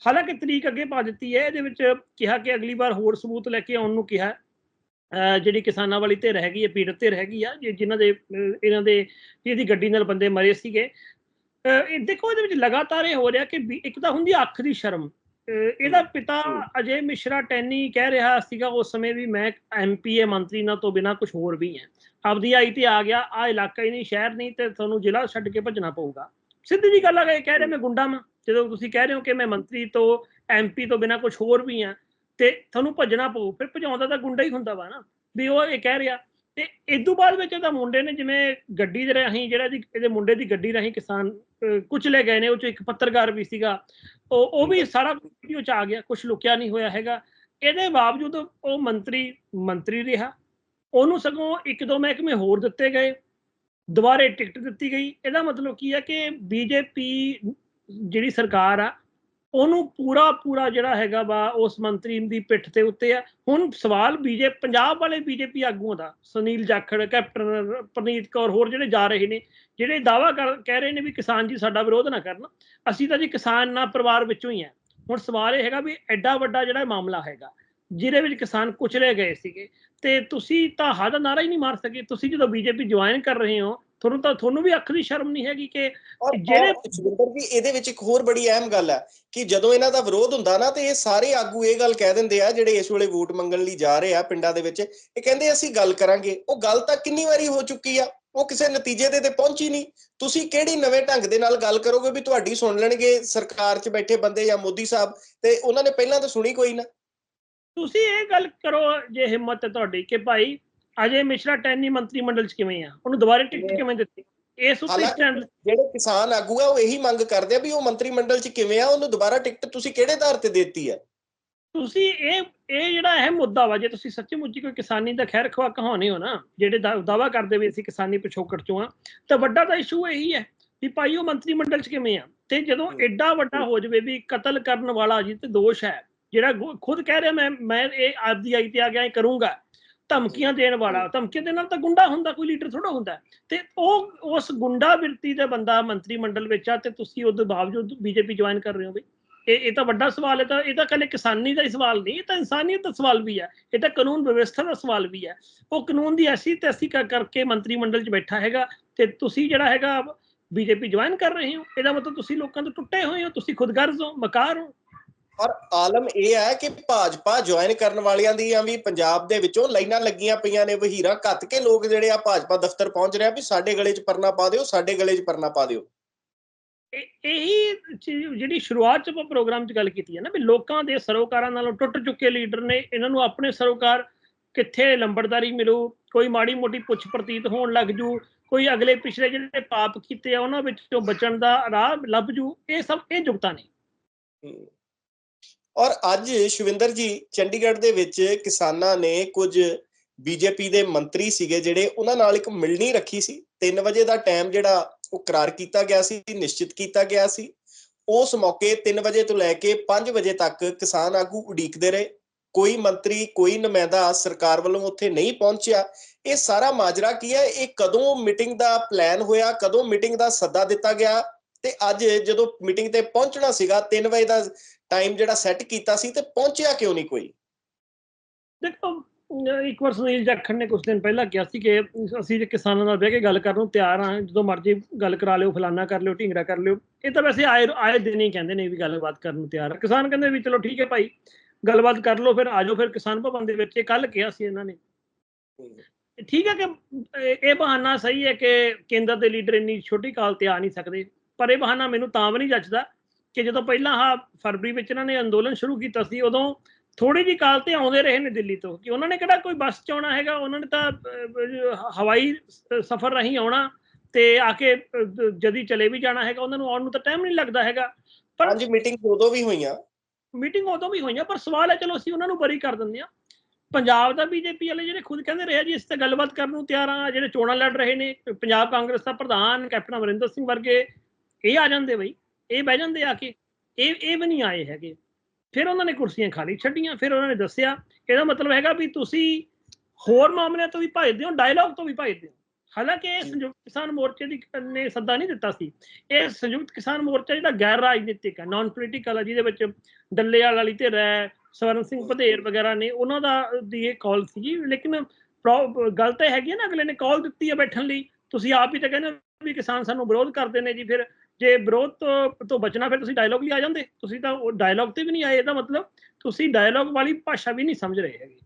ਹਾਲਾਂਕਿ ਤਰੀਕ ਅੱਗੇ ਪਾ ਦਿੱਤੀ ਹੈ, ਇਹਦੇ ਵਿੱਚ ਕਿਹਾ ਕਿ ਅਗਲੀ ਵਾਰ ਹੋਰ ਸਬੂਤ ਲੈ ਕੇ ਆਉਣ ਨੂੰ ਕਿਹਾ। ਜਿਹੜੀ ਕਿਸਾਨਾਂ ਵਾਲੀ ਧਿਰ ਹੈਗੀ ਹੈ, ਪੀੜਤ ਧਿਰ ਹੈਗੀ ਆ, ਜਿ- ਜਿਨ੍ਹਾਂ ਦੇ ਇਹਨਾਂ ਦੇ, ਜਿਹਦੀ ਗੱਡੀ ਨਾਲ ਬੰਦੇ ਮਰੇ ਸੀਗੇ। ਇਹ ਦੇਖੋ, ਇਹਦੇ ਵਿੱਚ ਲਗਾਤਾਰ ਇਹ ਹੋ ਰਿਹਾ ਕਿ ਵੀ ਇੱਕ ਤਾਂ ਹੁੰਦੀ ਅੱਖ ਦੀ ਸ਼ਰਮ। ਇਹਦਾ ਪਿਤਾ ਅਜੇ ਮਿਸ਼ਰਾ ਟੈਨੀ ਕਹਿ ਰਿਹਾ ਸੀਗਾ ਉਸ ਸਮੇਂ ਵੀ ਮੈਂ ਐਮਪੀਏ ਮੰਤਰੀ ਨਾ ਤੋਂ ਬਿਨਾ ਕੁਝ ਹੋਰ ਵੀ ਹੈ। ਆਪਦੀ ਆਈ ਤੇ ਆ ਗਿਆ ਆ ਇਲਾਕਾ ਹੀ ਨਹੀਂ ਸ਼ਹਿਰ ਨਹੀਂ ਤੇ ਤੁਹਾਨੂੰ ਜ਼ਿਲ੍ਹਾ ਛੱਡ ਕੇ ਭੱਜਣਾ ਪਊਗਾ। ਸਿੱਧੀ ਜੀ ਗੱਲ ਆ ਇਹ ਕਹਿ ਰਿਹਾ ਮੈਂ ਗੁੰਡਾ ਮਾਂ ਜਦੋਂ ਤੁਸੀਂ ਕਹਿ ਰਹੇ ਹੋ ਕਿ ਮੈਂ ਮੰਤਰੀ ਤੋਂ ਐਮਪੀ ਤੋਂ ਬਿਨਾ ਕੁਝ ਹੋਰ ਵੀ ਆ ਤੇ ਤੁਹਾਨੂੰ ਭੱਜਣਾ ਪਊ ਫਿਰ ਭਜਾਉਂਦਾ ਤਾਂ ਗੁੰਡਾ ਹੀ ਹੁੰਦਾ ਵਾ ਨਾ। ਵੀ ਉਹ ਇਹ ਕਹਿ ਰਿਹਾ ਤੇ ਤੋਂ ਬਾਅਦ ਵਿੱਚ ਇਹਦਾ ਮੁੰਡੇ ਨੇ ਜਿਵੇਂ ਗੱਡੀ ਦੇ ਰਾਹੀਂ ਜਿਹੜਾ ਦੀ ਇਹਦੇ ਮੁੰਡੇ ਦੀ ਗੱਡੀ ਰਾਹੀਂ ਕਿਸਾਨ ਅਹ, ਕੁਚਲੇ ਗਏ ਨੇ ਉਹ ਚ ਇੱਕ ਪੱਤਰਕਾਰ ਵੀ ਸੀਗਾ। ਉਹ ਉਹ ਵੀ ਸਾਰਾ ਵੀਡੀਓ ਚ ਆ ਗਿਆ ਕੁਝ ਲੁਕਿਆ ਨਹੀਂ ਹੋਇਆ ਹੈਗਾ। ਇਹਦੇ ਬਾਵਜੂਦ ਉਹ ਮੰਤਰੀ ਮੰਤਰੀ ਰਿਹਾ। ਉਹਨੂੰ ਸਗੋਂ ਇੱਕ ਦੋ ਮਹਿਕਮੇ ਹੋਰ ਦਿੱਤੇ ਗਏ। ਦੁਬਾਰੇ ਟਿਕਟ ਦਿੱਤੀ ਗਈ। ਇਹਦਾ ਮਤਲਬ ਕੀ ਹੈ ਕਿ ਬੀਜੇਪੀ ਜਿਹੜੀ ਸਰਕਾਰ ਆ ਉਹਨੂੰ ਪੂਰਾ ਪੂਰਾ ਜਿਹੜਾ ਹੈਗਾ ਵਾ, ਉਸ ਮੰਤਰੀ ਦੀ ਪਿੱਠ ਤੇ ਉੱਤੇ ਆ। ਹੁਣ ਸਵਾਲ ਬੀਜੇ, ਪੰਜਾਬ ਵਾਲੇ ਬੀਜੇਪੀ ਆਗੂਆਂ ਦਾ, ਸੁਨੀਲ ਜਾਖੜ, ਕੈਪਟਨ ਪ੍ਰਨੀਤ ਕੌਰ, ਹੋਰ ਜਿਹੜੇ ਜਾ ਰਹੇ ਨੇ, ਜਿਹੜੇ ਦਾਵਾ ਕਹਿ ਰਹੇ ਨੇ ਵੀ ਕਿਸਾਨ ਜੀ ਸਾਡਾ ਵਿਰੋਧ ਨਾ ਕਰਨ। ਅਸੀਂ ਤਾਂ ਜੀ ਕਿਸਾਨ ਨਾ ਪਰਿਵਾਰ ਵਿੱਚੋਂ ਹੀ ਆ। ਹੁਣ ਸਵਾਲ ਇਹ ਹੈਗਾ ਵੀ ਐਡਾ ਵੱਡਾ ਜਿਹੜਾ ਮਾਮਲਾ ਹੈਗਾ, ਜਿਹਦੇ ਵਿੱਚ ਕਿਸਾਨ ਕੁਚਲੇ ਗਏ ਸੀਗੇ, ਤੇ ਤੁਸੀਂ ਤਾਂ ਹੱਦ ਨਾਰਾ ਹੀ ਨਹੀਂ ਮਾਰ ਸਕੇ। ਤੁਸੀਂ ਜਦੋਂ ਬੀਜੇਪੀ ਜੁਆਇਨ ਕਰ ਰਹੇ ਹੋ ਤੁਹਾਨੂੰ ਤਾਂ ਤੁਹਾਨੂੰ ਵੀ ਅੱਖ ਦੀ ਸ਼ਰਮ ਨਹੀਂ ਹੈਗੀ ਕਿ ਜਿਹੜੇ- ਜਸਵਿੰਦਰ ਜੀ ਇਹਦੇ ਵਿੱਚ ਇੱਕ ਹੋਰ ਬੜੀ ਅਹਿਮ ਗੱਲ ਹੈ ਕਿ ਜਦੋਂ ਇਹਨਾਂ ਦਾ ਵਿਰੋਧ ਹੁੰਦਾ ਨਾ ਤੇ ਇਹ ਸਾਰੇ ਆਗੂ ਇਹ ਗੱਲ ਕਹਿ ਦਿੰਦੇ ਆ ਜਿਹੜੇ ਇਸ ਵੇਲੇ ਵੋਟ ਮੰਗਣ ਲਈ ਜਾ ਰਹੇ ਆ ਪਿੰਡਾਂ ਦੇ ਵਿੱਚ ਇਹ ਕਹਿੰਦੇ ਅਸੀਂ ਗੱਲ ਕਰਾਂਗੇ। ਉਹ ਗੱਲ ਤਾਂ ਕਿੰਨੀ ਵਾਰੀ ਹੋ ਚੁੱਕੀ ਆ ਉਹ ਕਿਸੇ ਨਤੀਜੇ ਤੇ ਤੇ ਪਹੁੰਚੀ ਨਹੀਂ। ਤੁਸੀਂ ਕਿਹੜੀ ਨਵੇਂ ਢੰਗ ਦੇ ਨਾਲ ਗੱਲ ਕਰੋਗੇ ਵੀ ਤੁਹਾਡੀ ਸੁਣ ਲੈਣਗੇ ਸਰਕਾਰ 'ਚ ਬੈਠੇ ਬੰਦੇ ਜਾਂ ਮੋਦੀ ਸਾਹਿਬ ਤੇ ਉਹਨਾਂ ਨੇ ਪਹਿਲਾਂ ਤਾਂ ਸੁਣੀ ਕੋਈ ਨਾ। ਤੁਸੀਂ ਇਹ ਗੱਲ ਕਰੋ ਜੇ ਹਿੰਮਤ ਹੈ ਤੁਹਾਡੀ ਕਿ ਭਾਈ ਅਜੇ ਮਿਸ਼ਰਾ ਟੈਨੀ ਮੰਤਰੀ ਮੰਡਲ ਚ ਕਿਵੇਂ ਆ? ਉਹਨੂੰ ਦੁਬਾਰੇ ਟਿਕਟ ਕਿਵੇਂ? ਦਿੱਤੀ? ਇਸ ਉੱਤੇ ਸਟੈਂਡ ਜਿਹੜੇ ਕਿਸਾਨ ਆਗੂ ਆ ਉਹ ਇਹੀ ਮੰਗ ਕਰਦੇ ਆ ਵੀ ਉਹ ਮੰਤਰੀ ਮੰਡਲ 'ਚ ਕਿਵੇਂ ਆ ਉਹਨੂੰ ਦੁਬਾਰਾ ਟਿਕਟ ਤੁਸੀਂ ਕਿਹੜੇ ਆਧਾਰ ਤੇ ਦਿੱਤੀ ਆ? ਤੁਸੀਂ ਇਹ ਇਹ ਜਿਹੜਾ ਹੈ ਮੁੱਦਾ ਵਾ ਜੇ ਤੁਸੀਂ ਸੱਚੀ ਮੁੱਚੀ ਕੋਈ ਕਿਸਾਨੀ ਦਾ ਖੈਰ ਖਵਾ ਕਹਾਉਣੇ ਹੋ ਨਾ ਜਿਹੜੇ ਦਾ- ਦਾਅਵਾ ਕਰਦੇ ਵੀ ਅਸੀਂ ਕਿਸਾਨੀ ਪਿਛੋਕੜ ਚੋਂ ਆ ਤਾਂ ਵੱਡਾ ਤਾਂ ਇਸ਼ੂ ਇਹੀ ਹੈ ਵੀ ਭਾਈ ਉਹ ਮੰਤਰੀ ਮੰਡਲ ਚ ਕਿਵੇਂ ਆ? ਤੇ ਜਦੋਂ ਐਡਾ ਵੱਡਾ ਹੋ ਜਾਵੇ ਵੀ ਕਤਲ ਕਰਨ ਵਾਲਾ ਜੀ ਤੇ ਦੋਸ਼ ਹੈ ਜਿਹੜਾ ਖੁਦ ਕਹਿ ਰਿਹਾ ਮੈਂ ਮੈਂ ਇਹ ਆਪਦੀ ਆਈ ਤੇ ਆ ਗਿਆ ਇਹ ਕਰੂੰਗਾ ਧਮਕੀਆਂ ਦੇਣ ਵਾਲਾ, ਧਮਕੀਆਂ ਦੇ ਨਾਲ ਤਾਂ ਗੁੰਡਾ ਹੁੰਦਾ, ਕੋਈ ਲੀਡਰ ਥੋੜਾ ਹੁੰਦਾ। ਤੇ ਉਹ ਉਸ ਗੁੰਡਾ ਵਿਰਤੀ ਦਾ ਬੰਦਾ ਮੰਤਰੀ ਮੰਡਲ ਵਿੱਚ ਆ ਤੇ ਤੁਸੀਂ ਉਹਦੇ ਬਾਵਜੂਦ ਬੀਜੇਪੀ ਜੁਆਇਨ ਕਰ ਰਹੇ ਹੋ ਬਈ। ਇਹ ਇਹ ਤਾਂ ਵੱਡਾ ਸਵਾਲ ਹੈ ਤਾਂ ਇਹ ਤਾਂ ਕੱਲੇ ਕਿਸਾਨੀ ਦਾ ਹੀ ਸਵਾਲ ਨਹੀਂ, ਇਹ ਤਾਂ ਇਨਸਾਨੀਅਤ ਦਾ ਸਵਾਲ ਵੀ ਹੈ। ਇਹ ਤਾਂ ਕਾਨੂੰਨ ਵਿਵਸਥਾ ਦਾ ਸਵਾਲ ਵੀ ਹੈ। ਉਹ ਕਾਨੂੰਨ ਦੀ ਐਸੀ ਤੈਸੀ ਕਰ, ਕਰਕੇ ਮੰਤਰੀ ਮੰਡਲ 'ਚ ਬੈਠਾ ਹੈਗਾ ਤੇ ਤੁਸੀਂ ਜਿਹੜਾ ਹੈਗਾ ਬੀਜੇਪੀ ਜੁਆਇਨ ਕਰ ਰਹੇ ਹੋ, ਇਹਦਾ ਮਤਲਬ ਤੁਸੀਂ ਲੋਕਾਂ ਤੋਂ ਟੁੱਟੇ ਹੋਏ ਹੋ, ਤੁਸੀਂ ਖੁਦਗਰਜ਼ ਹੋ, ਮਕਾਰ ਹੋ। ਔਰ ਆਲਮ ਇਹ ਹੈ ਕਿ ਭਾਜਪਾ ਜੁਆਇਨ ਕਰਨ ਵਾਲਿਆਂ ਦੀਆਂ ਵੀ ਪੰਜਾਬ ਦੇ ਵਿੱਚੋਂ ਲਾਈਨਾਂ ਲੱਗੀਆਂ ਪਈਆਂ ਨੇ ਵਹੀਰਾਂ ਕੱਤ ਕੇ ਲੋਕ ਜਿਹੜੇ ਆ ਭਾਜਪਾ ਦਫ਼ਤਰ ਪਹੁੰਚ ਰਹੇ ਆ ਵੀ ਸਾਡੇ ਗਲੇ 'ਚ ਪਰਨਾ ਪਾ ਦਿਓ ਸਾਡੇ ਗਲੇ 'ਚ ਪਰਨਾ ਪਾ ਦਿਓ ਇਹ- ਜਿਹੜੀ ਸ਼ੁਰੂਆਤ ਚ ਆਪਾਂ ਪ੍ਰੋਗਰਾਮ 'ਚ ਗੱਲ ਕੀਤੀ ਹੈ ਨਾ ਵੀ ਲੋਕਾਂ ਦੇ ਸਰੋਕਾਰਾਂ ਨਾਲੋਂ ਟੁੱਟ ਚੁੱਕੇ ਲੀਡਰ ਨੇ ਇਹਨਾਂ ਨੂੰ ਆਪਣੇ ਸਰੋਕਾਰ ਕਿੱਥੇ ਲੰਬੜਦਾਰੀ ਮਿਲੂ ਕੋਈ ਮਾੜੀ ਮੋਟੀ ਪੁੱਛ ਪ੍ਰਤੀਤ ਹੋਣ ਲੱਗ ਜੂ ਕੋਈ ਅਗਲੇ ਪਿਛਲੇ ਜਿਹੜੇ ਪਾਪ ਕੀਤੇ ਆ ਉਹਨਾਂ ਵਿੱਚੋਂ ਬਚਣ ਦਾ ਰਾਹ ਲੱਭ ਜੂ ਇਹ ਸਭ ਇਹ ਜੁਗਤਾ ਨੇ। ਔਰ ਅੱਜ ਸ਼ਵਿੰਦਰ ਜੀ, ਚੰਡੀਗੜ੍ਹ ਦੇ ਵਿੱਚ ਕਿਸਾਨਾਂ ਨੇ ਕੁਝ ਬੀਜੇਪੀ ਦੇ ਮੰਤਰੀ ਸੀਗੇ ਜਿਹੜੇ ਉਹਨਾਂ ਨਾਲ ਇੱਕ ਮਿਲਣੀ ਰੱਖੀ ਸੀ। 3 ਵਜੇ ਦਾ ਟਾਈਮ ਜਿਹੜਾ ਉਹ ਕਰਾਰ ਕੀਤਾ ਗਿਆ ਸੀ, ਨਿਸ਼ਚਿਤ ਕੀਤਾ ਗਿਆ ਸੀ। ਉਸ ਮੌਕੇ 3 ਵਜੇ ਤੋਂ ਲੈ ਕੇ 5 ਵਜੇ ਤੱਕ ਕਿਸਾਨ ਆਗੂ ਉਡੀਕਦੇ ਰਹੇ। ਕੋਈ ਮੰਤਰੀ, ਕੋਈ ਨੁਮਾਇੰਦਾ ਸਰਕਾਰ ਵੱਲੋਂ ਉੱਥੇ ਨਹੀਂ ਪਹੁੰਚਿਆ। ਇਹ ਸਾਰਾ ਮਾਜਰਾ ਕੀ ਹੈ? ਇਹ ਕਦੋਂ ਮੀਟਿੰਗ ਦਾ ਪਲਾਨ ਹੋਇਆ? ਕਦੋਂ ਮੀਟਿੰਗ ਦਾ ਸੱਦਾ ਦਿੱਤਾ ਗਿਆ? ਤੇ ਅੱਜ ਜਦੋਂ ਮੀਟਿੰਗ ਤੇ ਪਹੁੰਚਣਾ ਸੀਗਾ 3 ਵਜੇ ਦਾ ਟਾਈਮ ਜਿਹੜਾ ਸੈੱਟ ਕੀਤਾ ਸੀ ਤੇ ਪਹੁੰਚਿਆ ਕਿਉਂ ਨਹੀਂ ਕੋਈ? ਦੇਖੋ ਇੱਕ ਵਾਰ ਸੁਨੀਲ ਜਾਖੜ ਨੇ ਕੁਝ ਦਿਨ ਪਹਿਲਾਂ ਕਿਹਾ ਸੀ ਕਿ ਅਸੀਂ ਜੇ ਕਿਸਾਨਾਂ ਨਾਲ ਬਹਿ ਕੇ ਗੱਲ ਕਰਨ ਨੂੰ ਤਿਆਰ ਹਾਂ ਜਦੋਂ ਮਰਜ਼ੀ ਗੱਲ ਕਰਾ ਲਿਓ ਫਲਾਨਾ ਕਰ ਲਿਓ ਢੀਂਗਰਾ ਕਰ ਲਿਓ। ਇਹ ਤਾਂ ਵੈਸੇ ਆਏ ਆਏ ਦਿਨ ਹੀ ਕਹਿੰਦੇ ਨੇ ਵੀ ਗੱਲਬਾਤ ਕਰਨ ਨੂੰ ਤਿਆਰ ਆ। ਕਿਸਾਨ ਕਹਿੰਦੇ ਵੀ ਚਲੋ ਠੀਕ ਹੈ ਭਾਈ ਗੱਲਬਾਤ ਕਰ ਲਓ ਫਿਰ ਆਜੋ ਫਿਰ ਕਿਸਾਨ ਭਵਨ ਦੇ ਵਿੱਚ ਇਹ ਕੱਲ ਕਿਹਾ ਸੀ ਇਹਨਾਂ ਨੇ। ਠੀਕ ਹੈ ਕਿ ਇਹ ਬਹਾਨਾ ਸਹੀ ਹੈ ਕਿ ਕੇਂਦਰ ਦੇ ਲੀਡਰ ਇੰਨੀ ਛੋਟੀ ਕਾਲ ਤੇ ਆ ਨਹੀਂ ਸਕਦੇ। ਪਰ ਇਹ ਬਹਾਨਾ ਮੈਨੂੰ ਤਾਂ ਵੀ ਨਹੀਂ ਜੱਜਦਾ ਕਿ ਜਦੋਂ ਪਹਿਲਾਂ ਆ ਫਰਵਰੀ ਵਿੱਚ ਇਹਨਾਂ ਨੇ ਅੰਦੋਲਨ ਸ਼ੁਰੂ ਕੀਤਾ ਸੀ ਉਦੋਂ ਥੋੜੀ ਜੀ ਕਾਲ ਤੇ ਆਉਂਦੇ ਰਹੇ ਨੇ ਦਿੱਲੀ ਤੋਂ ਕਿ ਉਹਨਾਂ ਨੇ ਕਿਹੜਾ ਕੋਈ ਬੱਸ ਚ ਆਉਣਾ ਹੈਗਾ ਉਹਨਾਂ ਨੇ ਤਾਂ ਹਵਾਈ ਸਫ਼ਰ ਰਾਹੀਂ ਆਉਣਾ ਤੇ ਆ ਕੇ ਜਦੀ ਚਲੇ ਵੀ ਜਾਣਾ ਹੈਗਾ ਉਹਨਾਂ ਨੂੰ ਆਉਣ ਨੂੰ ਤਾਂ ਟਾਈਮ ਨਹੀਂ ਲੱਗਦਾ ਹੈਗਾ। ਪਰ ਹਾਂਜੀ ਮੀਟਿੰਗ ਉਦੋਂ ਵੀ ਹੋਈਆਂ। ਮੀਟਿੰਗ ਉਦੋਂ ਵੀ ਹੋਈਆਂ ਪਰ ਸਵਾਲ ਹੈ ਚਲੋ ਅਸੀਂ ਉਹਨਾਂ ਨੂੰ ਬਰੀ ਕਰ ਦਿੰਦੇ ਆ ਪੰਜਾਬ ਦਾ ਬੀਜੇਪੀ ਵਾਲੇ ਜਿਹੜੇ ਖੁਦ ਕਹਿੰਦੇ ਰਹੇ ਜੀ ਇਸ ਤੇ ਗੱਲਬਾਤ ਕਰਨ ਨੂੰ ਤਿਆਰ ਆ ਜਿਹੜੇ ਚੋਣਾਂ ਲੜ ਰਹੇ ਨੇ ਪੰਜਾਬ ਕਾਂਗਰਸ ਦਾ ਪ੍ਰਧਾਨ ਕੈਪਟਨ ਅਮਰਿੰਦਰ ਸਿੰਘ ਵਰਗੇ ਇਹ ਆ ਜਾਂਦੇ ਬਈ ਇਹ ਬਹਿ ਜਾਂਦੇ ਆ ਕੇ ਇਹ ਇਹ ਵੀ ਨਹੀਂ ਆਏ ਹੈਗੇ। ਫਿਰ ਉਹਨਾਂ ਨੇ ਕੁਰਸੀਆਂ ਖਾਲੀ ਛੱਡੀਆਂ ਫਿਰ ਉਹਨਾਂ ਨੇ ਦੱਸਿਆ ਇਹਦਾ ਮਤਲਬ ਹੈਗਾ ਵੀ ਤੁਸੀਂ ਹੋਰ ਮਾਮਲਿਆਂ ਤੋਂ ਵੀ ਭਜਦੇ ਹੋ ਡਾਇਲੌਗ ਤੋਂ ਵੀ ਭਜਦੇ ਹੋ। ਹਾਲਾਂਕਿ ਇਹ ਸੰਯੁਕਤ ਕਿਸਾਨ ਮੋਰਚੇ ਦੀ ਨੇ ਸੱਦਾ ਨਹੀਂ ਦਿੱਤਾ ਸੀ। ਇਹ ਸੰਯੁਕਤ ਕਿਸਾਨ ਮੋਰਚਾ ਜਿਹੜਾ ਗੈਰ ਰਾਜਨੀਤਿਕ ਹੈ ਨਾਨ ਪੋਲੀਟੀਕਲ ਹੈ ਜਿਹਦੇ ਵਿੱਚ ਡੱਲੇਵਾਲ ਵਾਲੀ ਤੇ ਰਹਿ ਸਵਰਨ ਸਿੰਘ ਭਦੇਰ ਵਗੈਰਾ ਨੇ ਉਹਨਾਂ ਦਾ ਦੀ ਇਹ ਕਾਲ ਸੀ ਲੇਕਿਨ ਪ੍ਰੋ- ਗੱਲ ਤਾਂ ਹੈਗੀ ਨਾ ਅਗਲੇ ਨੇ ਕਾਲ ਦਿੱਤੀ ਹੈ ਬੈਠਣ ਲਈ। ਤੁਸੀਂ ਆਪ ਹੀ ਤਾਂ ਕਹਿੰਦੇ ਵੀ ਕਿਸਾਨ ਸਾਨੂੰ ਵਿਰੋਧ ਕਰਦੇ ਨੇ ਜੀ ਫਿਰ ਜੇ ਵਿਰੋਧ ਤੋਂ ਤੋਂ ਬਚਣਾ ਫਿਰ ਤੁਸੀਂ ਡਾਇਲੌਗ ਲਈ ਆ ਜਾਂਦੇ। ਤੁਸੀਂ ਤਾਂ ਉਹ ਡਾਇਲੌਗ ਤੇ ਵੀ ਨਹੀਂ ਆਏ ਇਹਦਾ ਮਤਲਬ ਤੁਸੀਂ ਡਾਇਲੌਗ ਵਾਲੀ ਭਾਸ਼ਾ ਵੀ ਨਹੀਂ ਸਮਝ ਰਹੇ ਹੈਗੇ।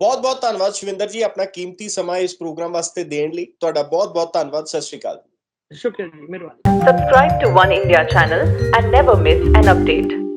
ਬਹੁਤ ਬਹੁਤ ਧੰਨਵਾਦ ਸ਼ਿਵਿੰਦਰ ਜੀ ਆਪਣਾ ਕੀਮਤੀ ਸਮਾਂ ਇਸ ਪ੍ਰੋਗਰਾਮ ਵਾਸਤੇ ਦੇਣ ਲਈ। ਤੁਹਾਡਾ ਬਹੁਤ ਬਹੁਤ ਧੰਨਵਾਦ। ਸਤਿ ਸ਼੍ਰੀ ਅਕਾਲ। ਸ਼ੁਕਰੀਆ ਜੀ ਮਿਹਰਬਾਨੀ। Subscribe to One India channel and never miss an update.